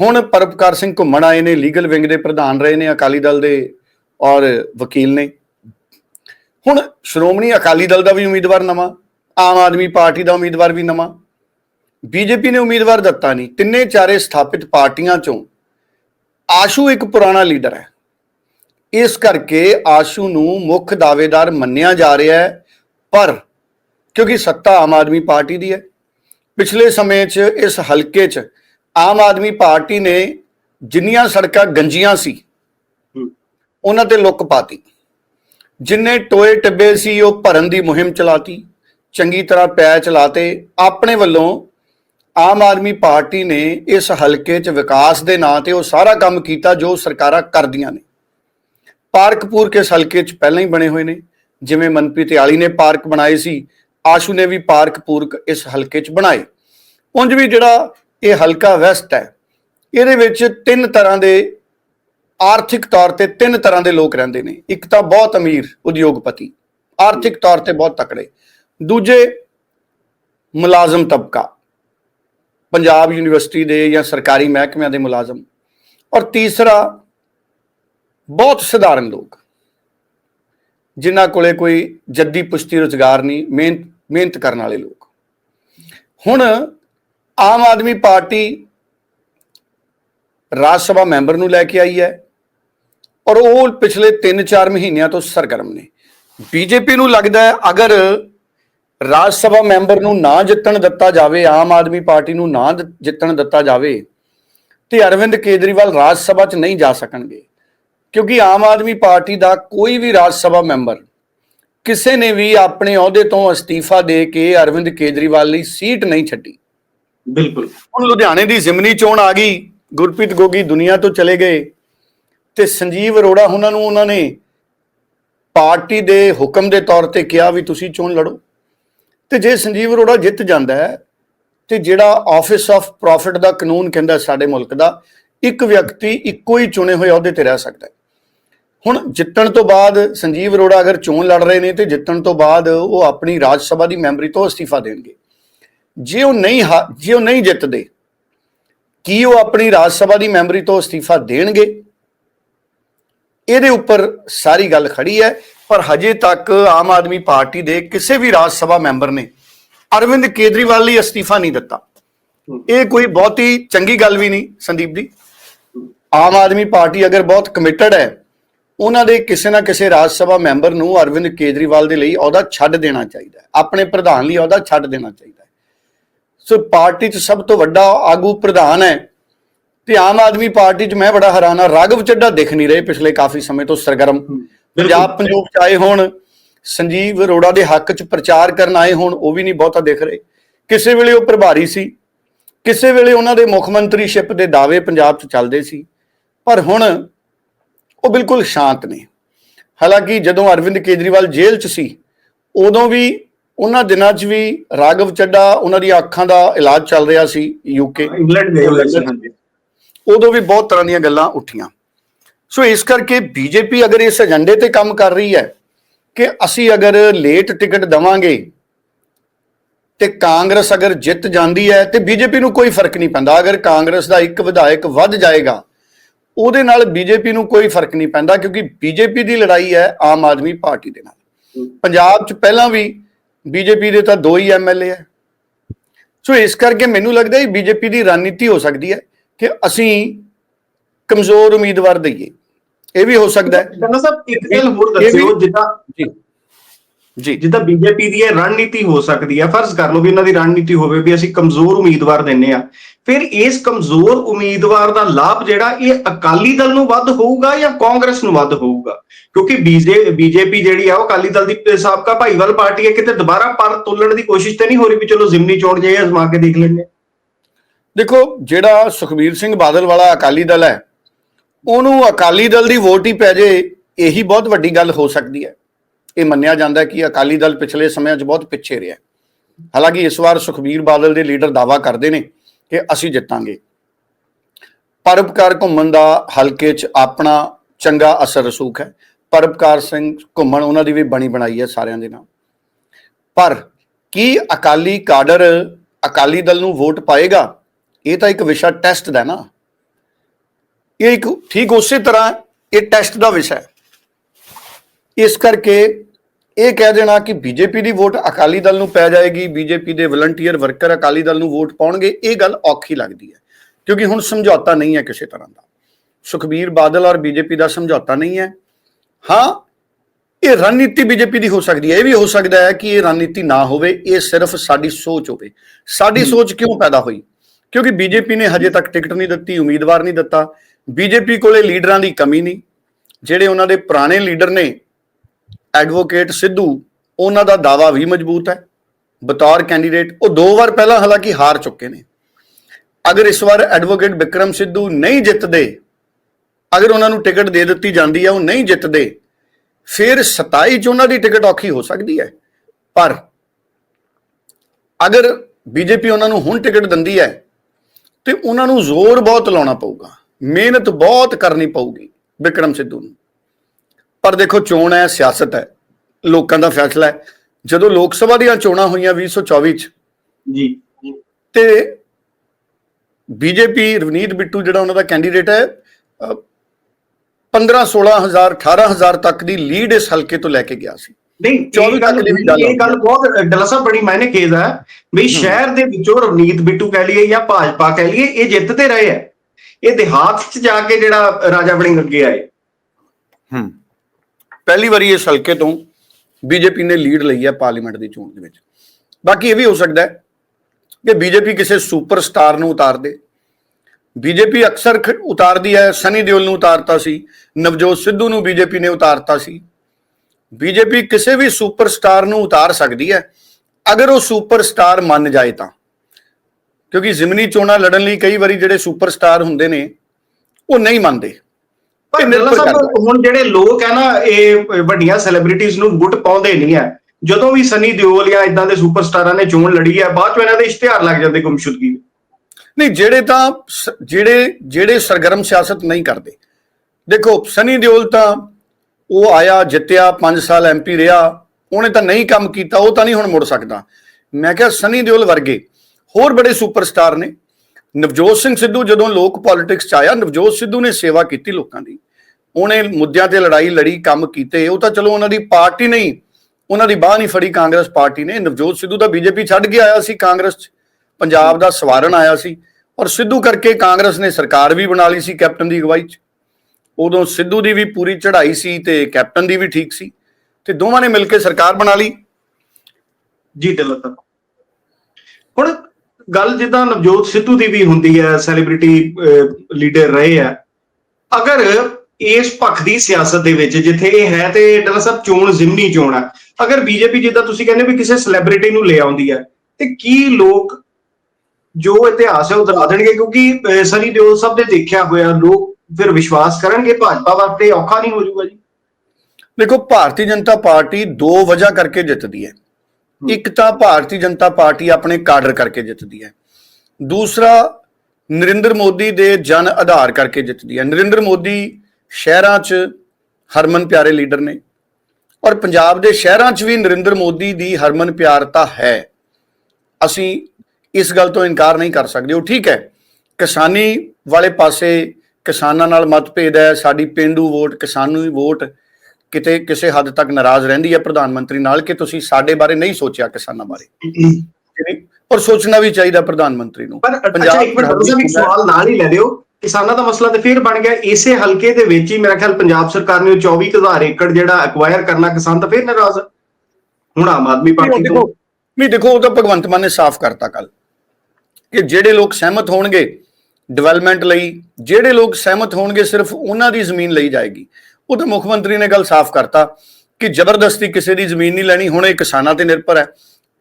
ਹੁਣ ਪਰਪਕਾਰ ਸਿੰਘ ਘੁੰਮਣ ਆਏ ਨੇ, ਲੀਗਲ ਵਿੰਗ ਦੇ ਪ੍ਰਧਾਨ ਰਹੇ ਨੇ, ਅਕਾਲੀ ਦਲ ਦੇ ਔਰ ਵਕੀਲ ਨੇ। ਹੁਣ ਸ਼੍ਰੋਮਣੀ ਅਕਾਲੀ ਦਲ ਦਾ ਵੀ ਉਮੀਦਵਾਰ ਨਵਾਂ, ਆਮ ਆਦਮੀ ਪਾਰਟੀ ਦਾ ਉਮੀਦਵਾਰ ਵੀ ਨਵਾਂ। ਬੀਜੇਪੀ ਨੇ ਉਮੀਦਵਾਰ ਦਿੱਤਾ ਨਹੀਂ, ਤਿੰਨੇ ਚਾਰੇ ਸਥਾਪਿਤ ਪਾਰਟੀਆਂ ਚੋਂ ਆਸ਼ੂ ਇੱਕ ਪੁਰਾਣਾ ਲੀਡਰ ਹੈ। ਇਸ ਕਰਕੇ ਆਸ਼ੂ ਨੂੰ ਮੁੱਖ ਦਾਅਵੇਦਾਰ ਮੰਨਿਆ ਜਾ ਰਿਹਾ ਹੈ ਪਰ ਕਿਉਂਕਿ ਸੱਤਾ ਆਮ ਆਦਮੀ ਪਾਰਟੀ ਦੀ ਹੈ ਪਿਛਲੇ ਸਮੇਂ 'ਚ ਇਸ ਹਲਕੇ 'ਚ ਆਮ ਆਦਮੀ ਪਾਰਟੀ ਨੇ ਜਿੰਨੀਆਂ ਸੜਕਾਂ ਗੰਜੀਆਂ ਸੀ। ਉਹਨਾਂ ਤੇ ਲੁੱਕ ਪਾਤੀ। ਜਿੰਨੇ ਟੋਏ ਟੱਬੇ ਸੀ ਉਹ ਭਰਨ ਦੀ ਮੁਹਿੰਮ ਚਲਾਤੀ ਚੰਗੀ ਤਰ੍ਹਾਂ ਪੈ ਚਲਾਤੇ। ਆਪਣੇ ਵੱਲੋਂ ਆਮ ਆਦਮੀ ਪਾਰਟੀ ਨੇ ਇਸ ਹਲਕੇ 'ਚ ਵਿਕਾਸ ਦੇ ਨਾਂ ਤੇ ਉਹ ਸਾਰਾ ਕੰਮ ਕੀਤਾ ਜੋ ਸਰਕਾਰਾਂ ਕਰਦੀਆਂ ਨੇ। ਪਾਰਕਪੂਰ ਕੇ ਇਸ ਹਲਕੇ 'ਚ ਪਹਿਲਾਂ ਹੀ ਬਣੇ ਹੋਏ ਨੇ। ਜਿਵੇਂ ਮਨਪ੍ਰੀਤ ਆਲੀ ਨੇ ਪਾਰਕ ਬਣਾਏ ਸੀ, ਆਸ਼ੂ ਨੇ ਵੀ ਪਾਰਕ ਪੂਰਕ ਇਸ ਹਲਕੇ 'ਚ ਬਣਾਏ। ਉਂਝ ਵੀ ਜਿਹੜਾ ਇਹ ਹਲਕਾ ਵੈਸਟ ਹੈ, ਇਹਦੇ ਵਿੱਚ ਤਿੰਨ ਤਰ੍ਹਾਂ ਦੇ ਆਰਥਿਕ ਤੌਰ ਤੇ ਤਿੰਨ ਤਰ੍ਹਾਂ ਦੇ ਲੋਕ ਰਹਿੰਦੇ ਨੇ। ਇੱਕ ਤਾਂ ਬਹੁਤ ਅਮੀਰ ਉਦਯੋਗਪਤੀ, ਆਰਥਿਕ ਤੌਰ ਤੇ ਬਹੁਤ ਤਕੜੇ। ਦੂਜੇ ਮੁਲਾਜ਼ਮ ਤਬਕਾ, ਪੰਜਾਬ ਯੂਨੀਵਰਸਿਟੀ ਦੇ ਜਾਂ ਸਰਕਾਰੀ ਮਹਿਕਮਿਆਂ ਦੇ ਮੁਲਾਜ਼ਮ। ਔਰ ਤੀਸਰਾ ਬਹੁਤ ਸਧਾਰਨ ਲੋਕ। ਜਿਨ੍ਹਾਂ ਕੋਲੇ ਕੋਈ ਜੱਦੀ ਪੁਸ਼ਤੀ ਰੁਜ਼ਗਾਰ ਨਹੀਂ ਮਿਹਨਤ ਮਿਹਨਤ ਕਰਨ ਵਾਲੇ ਲੋਕ। ਹੁਣ ਆਮ ਆਦਮੀ ਪਾਰਟੀ ਰਾਜ ਸਭਾ ਮੈਂਬਰ ਨੂੰ ਲੈ ਕੇ ਆਈ ਹੈ ਔਰ ਉਹ ਪਿਛਲੇ 3-4 ਮਹੀਨਿਆਂ ਤੋਂ ਸਰਗਰਮ ਨੇ। ਬੀਜੇਪੀ ਨੂੰ ਲੱਗਦਾ ਹੈ ਅਗਰ ਰਾਜ ਸਭਾ ਮੈਂਬਰ ਨੂੰ ਨਾ ਜਿੱਤਣ ਦਿੱਤਾ ਜਾਵੇ, ਆਮ ਆਦਮੀ ਪਾਰਟੀ ਨੂੰ ਨਾ ਜਿੱਤਣ ਦਿੱਤਾ ਜਾਵੇ, ਤੇ ਅਰਵਿੰਦ ਕੇਜਰੀਵਾਲ ਰਾਜ ਸਭਾ 'ਚ ਨਹੀਂ ਜਾ ਸਕਣਗੇ। ਕਿਉਂਕਿ ਆਮ ਆਦਮੀ ਪਾਰਟੀ ਦਾ ਕੋਈ ਵੀ ਰਾਜ ਸਭਾ ਮੈਂਬਰ ਕਿਸੇ ਨੇ ਵੀ ਆਪਣੇ ਅਹੁਦੇ ਤੋਂ ਅਸਤੀਫਾ ਦੇ ਕੇ ਅਰਵਿੰਦ ਕੇਜਰੀਵਾਲ ਲਈ ਸੀਟ ਨਹੀਂ ਛੱਡੀ। ਬਿਲਕੁਲ। ਹੁਣ ਲੁਧਿਆਣੇ ਦੀ ਜ਼ਿਮਨੀ ਚੋਣ ਆ ਗਈ ਗੁਰਪ੍ਰੀਤ ਗੋਗੀ ਦੁਨੀਆ ਤੋਂ ਚਲੇ ਗਏ ਤੇ ਸੰਜੀਵ ਅਰੋੜਾ ਉਹਨਾਂ ਨੂੰ ਉਹਨਾਂ ਨੇ ਪਾਰਟੀ ਦੇ ਹੁਕਮ ਦੇ ਤੌਰ ਤੇ ਕਿਹਾ ਵੀ ਤੁਸੀਂ ਚੋਣ ਲੜੋ। ਤੇ ਜੇ ਸੰਜੀਵ ਅਰੋੜਾ ਜਿੱਤ ਜਾਂਦਾ ਹੈ ਤੇ ਜਿਹੜਾ ਆਫਿਸ ਆਫ ਪ੍ਰੋਫਿਟ ਦਾ ਕਾਨੂੰਨ ਕਹਿੰਦਾ ਸਾਡੇ ਮੁਲਕ ਦਾ ਇੱਕ ਵਿਅਕਤੀ ਇੱਕੋ ਹੀ ਚੁਣੇ ਹੋਏ ਅਹੁਦੇ ਤੇ ਰਹਿ ਸਕਦਾ ਹੈ। ਹੁਣ ਜਿੱਤਣ ਤੋਂ ਬਾਅਦ ਸੰਜੀਵ ਅਰੋੜਾ ਅਗਰ ਚੋਣ ਲੜ ਰਹੇ ਨੇ ਤੇ ਜਿੱਤਣ ਤੋਂ ਬਾਅਦ ਉਹ ਆਪਣੀ ਰਾਜ ਸਭਾ ਦੀ ਮੈਂਬਰੀ ਤੋਂ ਅਸਤੀਫਾ ਦੇਣਗੇ। ਜੇ ਉਹ ਨਹੀਂ ਹਾ- ਜੇ ਉਹ ਨਹੀਂ ਜਿੱਤਦੇ, ਕੀ ਉਹ ਆਪਣੀ ਰਾਜ ਸਭਾ ਦੀ ਮੈਂਬਰੀ ਤੋਂ ਅਸਤੀਫਾ ਦੇਣਗੇ? ਇਹਦੇ ਉੱਪਰ ਸਾਰੀ ਗੱਲ ਖੜੀ ਹੈ, ਪਰ ਹਜੇ ਤੱਕ ਆਮ ਆਦਮੀ ਪਾਰਟੀ ਦੇ ਕਿਸੇ ਵੀ ਰਾਜ ਸਭਾ ਮੈਂਬਰ ਨੇ ਅਰਵਿੰਦ ਕੇਜਰੀਵਾਲ ਲਈ ਅਸਤੀਫਾ ਨਹੀਂ ਦਿੱਤਾ। ਇਹ ਕੋਈ ਬਹੁਤੀ ਚੰਗੀ ਗੱਲ ਵੀ ਨਹੀਂ ਸੰਦੀਪ ਜੀ। ਆਮ ਆਦਮੀ ਪਾਰਟੀ ਅਗਰ ਬਹੁਤ ਕਮਿਟਡ ਹੈ ਉਹਨਾਂ ਦੇ ਕਿਸੇ ਨਾ ਕਿਸੇ ਰਾਜ ਸਭਾ ਮੈਂਬਰ ਨੂੰ ਅਰਵਿੰਦ ਕੇਜਰੀਵਾਲ ਦੇ ਲਈ ਅਹੁਦਾ ਛੱਡ ਦੇਣਾ ਚਾਹੀਦਾ ਹੈ। ਆਪਣੇ ਪ੍ਰਧਾਨ ਲਈ ਅਹੁਦਾ ਛੱਡ ਦੇਣਾ ਚਾਹੀਦਾ ਹੈ। ਸੋ ਪਾਰਟੀ 'ਚ ਸਭ ਤੋਂ ਵੱਡਾ ਆਗੂ ਪ੍ਰਧਾਨ ਹੈ ਤੇ ਆਮ ਆਦਮੀ ਪਾਰਟੀ 'ਚ ਮੈਂ ਬੜਾ ਹੈਰਾਨ ਆ ਰਾਘਵ ਚੱਡਾ ਦਿਖ ਨਹੀਂ ਰਹੇ ਪਿਛਲੇ ਕਾਫੀ ਸਮੇਂ ਤੋਂ ਸਰਗਰਮ। ਪੰਜਾਬ ਪੰਜੋਬ 'ਚ ਆਏ ਹੋਣ ਸੰਜੀਵ ਅਰੋੜਾ ਦੇ ਹੱਕ 'ਚ ਪ੍ਰਚਾਰ ਕਰਨ ਆਏ ਹੋਣ ਉਹ ਵੀ ਨਹੀਂ ਬਹੁਤਾ ਦਿਖ ਰਹੇ। ਕਿਸੇ ਵੇਲੇ ਉਹ ਪ੍ਰਭਾਰੀ ਸੀ। ਕਿਸੇ ਵੇਲੇ ਉਹਨਾਂ ਦੇ ਮੁੱਖ ਮੰਤਰੀਸ਼ਿਪ ਦੇ ਦਾਅਵੇ ਪੰਜਾਬ 'ਚ ਚੱਲਦੇ ਸੀ। ਪਰ ਹੁਣ ਉਹ ਬਿਲਕੁਲ ਸ਼ਾਂਤ ਨੇ। ਹਾਲਾਂਕਿ ਜਦੋਂ ਅਰਵਿੰਦ ਕੇਜਰੀਵਾਲ ਜੇਲ੍ਹ 'ਚ ਸੀ ਉਦੋਂ ਵੀ ਉਹਨਾਂ ਦਿਨਾਂ 'ਚ ਵੀ ਰਾਘਵ ਚੱਡਾ ਉਹਨਾਂ ਦੀ ਅੱਖਾਂ ਦਾ ਇਲਾਜ ਚੱਲ ਰਿਹਾ ਸੀ ਯੂਕੇ ਇੰਗਲੈਂਡ ਹਾਂਜੀ ਉਦੋਂ ਵੀ ਬਹੁਤ ਤਰ੍ਹਾਂ ਦੀਆਂ ਗੱਲਾਂ ਉੱਠੀਆਂ। ਸੋ ਇਸ ਕਰਕੇ ਬੀਜੇਪੀ ਅਗਰ ਇਸ ਏਜੰਡੇ ਤੇ ਕੰਮ ਕਰ ਰਹੀ ਹੈ ਕਿ ਅਸੀਂ ਅਗਰ ਲੇਟ ਟਿਕਟ ਦਵਾਂਗੇ ਤੇ ਕਾਂਗਰਸ ਅਗਰ ਜਿੱਤ ਜਾਂਦੀ ਹੈ ਤੇ ਬੀਜੇਪੀ ਨੂੰ ਕੋਈ ਫ਼ਰਕ ਨਹੀਂ ਪੈਂਦਾ। ਅਗਰ ਕਾਂਗਰਸ ਦਾ ਇੱਕ ਵਿਧਾਇਕ ਵੱਧ ਜਾਏਗਾ ਉਹਦੇ ਨਾਲ ਬੀਜੇਪੀ ਨੂੰ ਕੋਈ ਫ਼ਰਕ ਨਹੀਂ ਪੈਂਦਾ ਕਿਉਂਕਿ ਬੀਜੇਪੀ ਦੀ ਲੜਾਈ ਹੈ ਆਮ ਆਦਮੀ ਪਾਰਟੀ ਦੇ ਨਾਲ। ਪੰਜਾਬ 'ਚ ਪਹਿਲਾਂ ਵੀ ਬੀਜੇਪੀ ਦੇ ਤਾਂ ਦੋ ਹੀ ਐਮਐਲਏ ਹੈ। ਸੋ ਇਸ ਕਰਕੇ ਮੈਨੂੰ ਲੱਗਦਾ ਹੈ ਬੀਜੇਪੀ ਦੀ ਰਣਨੀਤੀ ਹੋ ਸਕਦੀ ਹੈ ਕਿ ਅਸੀਂ ਕਮਜ਼ੋਰ ਉਮੀਦਵਾਰ ਦਈਏ। ਇਹ ਵੀ ਹੋ ਸਕਦਾ ਹੈ। ਸਾਹਿਬ ਇੱਕ ਗੱਲ ਹੋਰ ਦੱਸਿਓ ਜਿੱਦਾਂ ਜੀ। ਜੀ ਜਿੱਦਾਂ ਬੀਜੇਪੀ ਦੀ ਇਹ ਰਣਨੀਤੀ ਹੋ ਸਕਦੀ ਹੈ ਫਰਜ਼ ਕਰ ਲਓ ਵੀ ਇਹਨਾਂ ਦੀ ਰਣਨੀਤੀ ਹੋਵੇ ਵੀ ਅਸੀਂ ਕਮਜ਼ੋਰ ਉਮੀਦਵਾਰ ਦਿੰਨੇ ਆ। ਫਿਰ ਇਸ ਕਮਜ਼ੋਰ ਉਮੀਦਵਾਰ ਦਾ ਲਾਭ ਜਿਹੜਾ ਇਹ ਅਕਾਲੀ ਦਲ ਨੂੰ ਵੱਧ ਹੋਊਗਾ ਜਾਂ ਕਾਂਗਰਸ ਨੂੰ ਵੱਧ ਹੋਊਗਾ? ਕਿਉਂਕਿ ਬੀਜੇਪੀ ਜਿਹੜੀ ਆ ਉਹ ਅਕਾਲੀ ਦਲ ਦੀ ਸਾਬਕਾ ਭਾਈਵਾਲ ਪਾਰਟੀ ਹੈ ਕਿਤੇ ਦੁਬਾਰਾ ਪਰ ਤੋਲਣ ਦੀ ਕੋਸ਼ਿਸ਼ ਤੇ ਨਹੀਂ ਹੋ ਰਹੀ ਵੀ ਚਲੋ ਜ਼ਿਮਨੀ ਚੋਣ ਜੇ ਅਜ਼ਮਾ ਕੇ ਦੇਖ ਲੈਂਦੇ। ਦੇਖੋ ਜਿਹੜਾ ਸੁਖਬੀਰ ਸਿੰਘ ਬਾਦਲ ਵਾਲਾ ਅਕਾਲੀ ਦਲ ਹੈ ਉਹਨੂੰ ਅਕਾਲੀ ਦਲ ਦੀ ਵੋਟ ਹੀ ਪੈ ਜੇ ਇਹੀ ਬਹੁਤ ਵੱਡੀ ਗੱਲ ਹੋ ਸਕਦੀ ਹੈ। ਇਹ ਮੰਨਿਆ ਜਾਂਦਾ ਕਿ ਅਕਾਲੀ ਦਲ ਪਿਛਲੇ ਸਮਿਆਂ 'ਚ ਬਹੁਤ ਪਿੱਛੇ ਰਿਹਾ ਹਾਲਾਂਕਿ ਇਸ ਵਾਰ ਸੁਖਬੀਰ ਬਾਦਲ ਦੇ ਲੀਡਰ ਦਾਵਾ ਕਰਦੇ ਨੇ ਕਿ ਅਸੀਂ ਜਿੱਤਾਂਗੇ। ਪਰਪਕਾਰ ਘੁੰਮਣ ਦਾ ਹਲਕੇ 'ਚ ਆਪਣਾ ਚੰਗਾ ਅਸਰ ਰਸੂਖ ਹੈ। ਪਰਪਕਾਰ ਸਿੰਘ ਘੁੰਮਣ ਉਹਨਾਂ ਦੀ ਵੀ ਬਣੀ ਬਣਾਈ ਹੈ ਸਾਰਿਆਂ ਦੇ ਨਾਲ ਪਰ ਕੀ ਅਕਾਲੀ ਕਾਡਰ ਅਕਾਲੀ ਦਲ ਨੂੰ ਵੋਟ ਪਾਏਗਾ? ਇਹ ਤਾਂ ਇੱਕ ਵਿਸ਼ਾ ਟੈਸਟ ਦਾ ਨਾ। ਇਹ ਇੱਕ ਠੀਕ ਉਸੇ ਤਰ੍ਹਾਂ ਇਹ ਟੈਸਟ ਦਾ ਵਿਸ਼ਾ ਹੈ। ਇਸ ਕਰਕੇ ਇਹ ਕਹਿ ਦੇਣਾ ਕਿ ਬੀਜੇਪੀ ਦੀ ਵੋਟ ਅਕਾਲੀ ਦਲ ਨੂੰ ਪੈ ਜਾਏਗੀ ਬੀਜੇਪੀ ਦੇ ਵਲੰਟੀਅਰ ਵਰਕਰ ਅਕਾਲੀ ਦਲ ਨੂੰ ਵੋਟ ਪਾਉਣਗੇ ਇਹ ਗੱਲ ਔਖੀ ਲੱਗਦੀ ਹੈ। ਕਿਉਂਕਿ ਹੁਣ ਸਮਝੌਤਾ ਨਹੀਂ ਹੈ ਕਿਸੇ ਤਰ੍ਹਾਂ ਦਾ। ਸੁਖਬੀਰ ਬਾਦਲ ਔਰ ਬੀਜੇਪੀ ਦਾ ਸਮਝੌਤਾ ਨਹੀਂ ਹੈ। ਹਾਂ ਇਹ ਰਣਨੀਤੀ ਬੀਜੇਪੀ ਦੀ ਹੋ ਸਕਦੀ ਹੈ। ਇਹ ਵੀ ਹੋ ਸਕਦਾ ਹੈ ਕਿ ਇਹ ਰਣਨੀਤੀ ਨਾ ਹੋਵੇ ਇਹ ਸਿਰਫ ਸਾਡੀ ਸੋਚ ਹੋਵੇ। ਸਾਡੀ ਸੋਚ ਕਿਉਂ ਪੈਦਾ ਹੋਈ? ਕਿਉਂਕਿ ਬੀਜੇਪੀ ਨੇ ਹਜੇ ਤੱਕ ਟਿਕਟ ਨਹੀਂ ਦਿੱਤੀ ਉਮੀਦਵਾਰ ਨਹੀਂ ਦਿੱਤਾ। ਬੀਜੇਪੀ ਕੋਲੇ ਲੀਡਰਾਂ ਦੀ ਕਮੀ ਨਹੀਂ। ਜਿਹੜੇ ਉਹਨਾਂ ਦੇ ਪੁਰਾਣੇ ਲੀਡਰ ਨੇ ਐਡਵੋਕੇਟ ਸਿੱਧੂ, ਉਹਨਾਂ ਦਾ ਦਾਵਾ ਵੀ ਮਜ਼ਬੂਤ ਹੈ। ਬਤੌਰ ਕੈਂਡੀਡੇਟ, ਉਹ ਦੋ ਵਾਰ ਪਹਿਲਾਂ ਹਾਲਾਂਕਿ ਹਾਰ ਚੁੱਕੇ ਨੇ। ਅਗਰ ਇਸ ਵਾਰ ਐਡਵੋਕੇਟ ਵਿਕਰਮ ਸਿੱਧੂ ਨਹੀਂ ਜਿੱਤਦੇ, ਅਗਰ ਉਹਨਾਂ ਨੂੰ ਟਿਕਟ ਦੇ ਦਿੱਤੀ ਜਾਂਦੀ ਹੈ ਉਹ ਨਹੀਂ ਜਿੱਤਦੇ, ਫਿਰ 27 ਚ ਉਹਨਾਂ ਦੀ ਟਿਕਟ ਔਖੀ ਹੋ ਸਕਦੀ ਹੈ। ਪਰ ਅਗਰ ਬੀਜੇਪੀ ਉਹਨਾਂ ਨੂੰ ਹੁਣ ਟਿਕਟ ਦਿੰਦੀ ਹੈ, ਤੇ ਉਹਨਾਂ ਨੂੰ ਜ਼ੋਰ ਬਹੁਤ ਲਾਉਣਾ ਪਊਗਾ, ਮਿਹਨਤ ਬਹੁਤ ਕਰਨੀ ਪਊਗੀ ਵਿਕਰਮ ਸਿੱਧੂ ਨੂੰ। ਪਰ ਦੇਖੋ ਚੋਣ ਹੈ ਸਿਆਸਤ ਹੈ। ਲੋਕਾਂ ਦਾ ਫੈਸਲਾ ਹੈ। ਜਦੋਂ ਲੋਕ ਸਭਾ ਦੀਆਂ ਚੋਣਾਂ ਹੋਈਆਂ 2024 ਚ ਜੀ। ਤੇ ਬੀਜੇਪੀ ਰਵਨੀਤ ਬਿੱਟੂ ਜਿਹੜਾ ਉਹਨਾਂ ਦਾ ਕੈਂਡੀਡੇਟ ਹੈ 15 16000 18000 ਤੱਕ ਦੀ ਲੀਡ ਇਸ ਹਲਕੇ ਤੋਂ ਲੈ ਕੇ ਗਿਆ ਸੀ। ਨਹੀਂ 24 ਇਹ ਗੱਲ ਤੱਕ ਦੀ ਵੀ ਗੱਲ ਇਹ ਗੱਲ ਬਹੁਤ ਡੱਲਾ ਸਾਹਿਬ ਬੜੀ ਮਾਇਨੇ ਖੇਜ਼ ਹੈ ਵੀ ਸ਼ਹਿਰ ਦੇ ਵਿੱਚੋਂ ਰਵਨੀਤ ਬਿੱਟੂ ਕਹਿ ਲਈਏ ਜਾਂ ਭਾਜਪਾ ਕਹਿ ਲਈਏ ਇਹ ਜਿੱਤਦੇ ਰਹੇ ਹੈ ਇਹ ਦਿਹਾਤ 'ਚ ਜਾ ਕੇ ਜਿਹੜਾ ਰਾਜਾ ਵੜਿੰਗ ਅੱਗੇ ਆਏ। ਹੂੰ। ਪਹਿਲੀ ਵਾਰੀ ਇਸ ਹਲਕੇ ਤੋਂ ਬੀਜੇਪੀ ਨੇ ਲੀਡ ਲਈ ਹੈ ਪਾਰਲੀਮੈਂਟ ਦੀ ਚੋਣ ਦੇ ਵਿੱਚ। ਬਾਕੀ ਇਹ ਵੀ ਹੋ ਸਕਦਾ ਹੈ ਕਿ ਬੀਜੇਪੀ ਕਿਸੇ ਸੁਪਰਸਟਾਰ ਨੂੰ ਉਤਾਰ ਦੇ ਬੀਜੇਪੀ ਅਕਸਰ ਖ- ਉਤਾਰਦੀ ਹੈ, ਸਨੀ ਦਿਓਲ ਨੂੰ ਉਤਾਰਤਾ ਸੀ, ਨਵਜੋਤ ਸਿੱਧੂ ਨੂੰ ਬੀਜੇਪੀ ਨੇ ਉਤਾਰਤਾ ਸੀ। ਬੀਜੇਪੀ ਕਿਸੇ ਵੀ ਸੁਪਰਸਟਾਰ ਨੂੰ ਉਤਾਰ ਸਕਦੀ ਹੈ, ਅਗਰ ਉਹ ਸੁਪਰਸਟਾਰ ਮੰਨ ਜਾਏ ਤਾਂ। ਕਿਉਂਕਿ ਜ਼ਿਮਨੀ ਚੋਣਾਂ ਲੜਨ ਲਈ ਕਈ ਵਾਰੀ ਜਿਹੜੇ ਸੁਪਰਸਟਾਰ ਹੁੰਦੇ ਨੇ, ਉਹ ਨਹੀਂ ਮੰਨਦੇ। ਪਰ ਡੱਲਾ ਸਾਹਿਬ ਹੁਣ ਜਿਹੜੇ ਲੋਕ ਹੈ ਨਾ ਇਹ ਵੱਡੀਆਂ ਸੈਲੀਬ੍ਰਿਟੀਜ਼ ਨੂੰ ਵੋਟ ਪਾਉਂਦੇ ਨਹੀਂ ਹੈ ਜਦੋਂ ਵੀ ਸਨੀ ਦਿਓਲ ਜਾਂ ਇਦਾਂ ਦੇ ਸੁਪਰਸਟਾਰਾਂ ਨੇ ਚੋਣ ਲੜੀ ਹੈ ਬਾਅਦ ਚ ਇਹਨਾਂ ਦੇ ਇਸ਼ਤਿਹਾਰ ਲੱਗ ਜਾਂਦੇ ਗੁੰਮਸ਼ੁਦਗੀ ਦੇ। ਨਹੀਂ ਜਿਹੜੇ ਤਾਂ ਜਿਹੜੇ ਜਿਹੜੇ ਸਰਗਰਮ ਸਿਆਸਤ ਨਹੀਂ ਕਰਦੇ। ਦੇਖੋ ਸਨੀ ਦਿਓਲ ਤਾਂ ਉਹ ਆਇਆ ਜਿੱਤਿਆ 5 ਸਾਲ ਐਮਪੀ ਰਿਹਾ। ਉਹਨੇ ਤਾਂ ਨਹੀਂ ਕੰਮ ਕੀਤਾ ਉਹ ਤਾਂ ਨਹੀਂ ਹੁਣ ਮੁੜ ਸਕਦਾ। ਮੈਂ ਕਿਹਾ ਸਨੀ ਦਿਓਲ ਵਰਗੇ ਹੋਰ ਬੜੇ ਸੁਪਰਸਟਾਰ ਨੇ। ਨਵਜੋਤ ਸਿੰਘ ਸਿੱਧੂ ਜਦੋਂ ਲੋਕ ਪੋਲਿਟਿਕਸ ਚ ਆਇਆ, ਨਵਜੋਤ ਸਿੱਧੂ ਨੇ ਸੇਵਾ ਕੀਤੀ ਲੋਕਾਂ ਦੀ। ਉਹਨੇ ਮੁੱਦਿਆਂ ਤੇ ਲੜਾਈ, ਲੜੀ, ਕੰਮ ਕੀਤੇ। ਉਹ ਤਾਂ ਚਲੋ ਉਹਨਾਂ ਦੀ ਪਾਰਟੀ ਨਹੀਂ, ਉਹਨਾਂ ਦੀ ਬਾਹ ਨਹੀਂ ਫੜੀ ਕਾਂਗਰਸ ਪਾਰਟੀ ਨੇ। ਨਵਜੋਤ ਸਿੱਧੂ ਤਾਂ ਬੀਜੇਪੀ ਛੱਡ ਕੇ ਆਇਆ ਸੀ ਕਾਂਗਰਸ ਚ। ਪੰਜਾਬ ਦਾ ਸਵਾਰਨ ਆਇਆ ਸੀ। ਔਰ ਸਿੱਧੂ ਕਰਕੇ ਕਾਂਗਰਸ ਨੇ ਸਰਕਾਰ ਵੀ ਬਣਾ ਲਈ ਸੀ ਕੈਪਟਨ ਦੀ ਅਗਵਾਈ 'ਚ। ਉਦੋਂ ਸਿੱਧੂ ਦੀ ਵੀ ਪੂਰੀ ਚੜ੍ਹਾਈ ਸੀ ਤੇ ਕੈਪਟਨ ਦੀ ਵੀ ਠੀਕ ਸੀ। ਤੇ ਦੋਵਾਂ ਨੇ ਮਿਲ ਕੇ ਸਰਕਾਰ ਬਣਾ ਲਈ। ਜੀ ਡੱਲਾ ਹੁਣ ਗੱਲ ਜਿੱਦਾਂ ਨਵਜੋਤ ਸਿੱਧੂ ਦੀ ਵੀ ਹੁੰਦੀ ਹੈ ਸੈਲੀਬ੍ਰਿਟੀ ਲੀਡਰ ਰਹੇ ਆ। ਅਗਰ ਇਸ ਪੱਖ ਦੀ ਸਿਆਸਤ ਦੇ ਵਿੱਚ ਜਿੱਥੇ ਇਹ ਹੈ ਤੇ ਡੱਲਾ ਸਾਹਿਬ ਚੋਣ ਜ਼ਿਮਨੀ ਚੋਣ ਹੈ ਅਗਰ ਬੀਜੇਪੀ ਜਿੱਦਾਂ ਤੁਸੀਂ ਕਹਿੰਦੇ ਵੀ ਕਿਸੇ ਸੈਲੀਬ੍ਰਿਟੀ ਨੂੰ ਲੈ ਆਉਂਦੀ ਹੈ ਤੇ ਕੀ ਲੋਕ ਜੋ ਇਤਿਹਾਸ ਹੈ ਉਹ ਦਿਖਾ ਦੇਣਗੇ? ਕਿਉਂਕਿ ਸਨੀ ਦਿਓਲ ਸਾਹਿਬ ਨੇ ਦੇਖਿਆ ਹੋਇਆ, ਲੋਕ ਫਿਰ ਵਿਸ਼ਵਾਸ ਕਰਨਗੇ ਭਾਜਪਾ ਵਾਸਤੇ ਔਖਾ ਨਹੀਂ ਹੋ ਜਾਊਗਾ ਜੀ। ਦੇਖੋ, ਭਾਰਤੀ ਜਨਤਾ ਪਾਰਟੀ ਦੋ ਵਜ੍ਹਾ ਕਰਕੇ ਜਿੱਤਦੀ ਹੈ। ਇੱਕ ਤਾਂ ਭਾਰਤੀ ਜਨਤਾ ਪਾਰਟੀ ਆਪਣੇ ਕਾਡਰ ਕਰਕੇ ਜਿੱਤਦੀ ਹੈ। ਦੂਸਰਾ, ਨਰਿੰਦਰ ਮੋਦੀ ਦੇ ਜਨ ਆਧਾਰ ਕਰਕੇ ਜਿੱਤਦੀ ਹੈ। ਨਰਿੰਦਰ ਮੋਦੀ ਸ਼ਹਿਰਾਂ 'ਚ ਹਰਮਨ ਪਿਆਰੇ ਲੀਡਰ ਨੇ ਔਰ ਪੰਜਾਬ ਦੇ ਸ਼ਹਿਰਾਂ 'ਚ ਵੀ ਨਰਿੰਦਰ ਮੋਦੀ ਦੀ ਹਰਮਨ ਪਿਆਰਤਾ ਹੈ। ਅਸੀਂ ਇਸ ਗੱਲ ਤੋਂ ਇਨਕਾਰ ਨਹੀਂ ਕਰ ਸਕਦੇ। ਉਹ ਠੀਕ ਹੈ, ਕਿਸਾਨੀ ਵਾਲੇ ਪਾਸੇ ਕਿਸਾਨਾਂ ਨਾਲ ਮਤਭੇਦ ਹੈ, ਸਾਡੀ ਪਿੰਡੂ ਵੋਟ ਕਿਸਾਨੀ ਵੋਟ ਕਿਤੇ ਕਿਸੇ ਹੱਦ ਤੱਕ ਨਾਰਾਜ਼ ਰਹਿੰਦੀ ਹੈ ਪ੍ਰਧਾਨ ਮੰਤਰੀ ਨਾਲ ਕਿ ਤੁਸੀਂ ਸਾਡੇ ਬਾਰੇ ਨਹੀਂ ਸੋਚਿਆ ਕਿਸਾਨਾਂ ਬਾਰੇ? ਔਰ ਸੋਚਣਾ ਵੀ ਚਾਹੀਦਾ ਪ੍ਰਧਾਨ ਮੰਤਰੀ ਨੂੰ। ਪਰ ਅੱਛਾ ਇੱਕ ਮਿੰਟ ਸਾਹਿਬ ਇੱਕ ਸਵਾਲ ਨਾਲ ਹੀ ਲੈ ਲਿਓ। ਕਿਸਾਨਾਂ ਦਾ ਮਸਲਾ ਤੇ ਫੇਰ ਬਣ ਗਿਆ। ਇਸੇ ਹਲਕੇ ਦੇ ਵਿੱਚ ਹੀ ਮੇਰਾ ਖਿਆਲ ਪੰਜਾਬ ਸਰਕਾਰ ਨੇ 24000 ਏਕੜ ਜਿਹੜਾ ਐਕਵਾਇਰ ਕਰਨਾ ਕਿਸਾਨ ਤਾਂ ਫੇਰ ਨਾਰਾਜ਼ ਹੁਣ ਆਮ ਆਦਮੀ ਪਾਰਟੀ ਤੋਂ ਨਹੀਂ ਦੇਖੋ ਉਹ ਤਾਂ ਭਗਵੰਤ ਮਾਨ ਨੇ ਸਾਫ਼ ਕਰਤਾ ਕੱਲ ਕਿ ਜਿਹੜੇ ਲੋਕ ਸਹਿਮਤ ਹੋਣਗੇ ਡਿਵੈਲਪਮੈਂਟ ਲਈ ਜਿਹੜੇ ਲੋਕ ਸਹਿਮਤ ਹੋਣਗੇ ਸਿਰਫ ਉਹਨਾਂ ਦੀ ਜ਼ਮੀਨ ਲਈ ਜਾਏਗੀ। ਉਹ ਤਾਂ ਮੁੱਖ ਮੰਤਰੀ ਨੇ ਗੱਲ ਸਾਫ਼ ਕਰਤਾ ਕਿ ਜ਼ਬਰਦਸਤੀ ਕਿਸੇ ਦੀ ਜ਼ਮੀਨ ਨਹੀਂ ਲੈਣੀ, ਹੁਣ ਇਹ ਕਿਸਾਨਾਂ ਤੇ ਨਿਰਭਰ ਹੈ।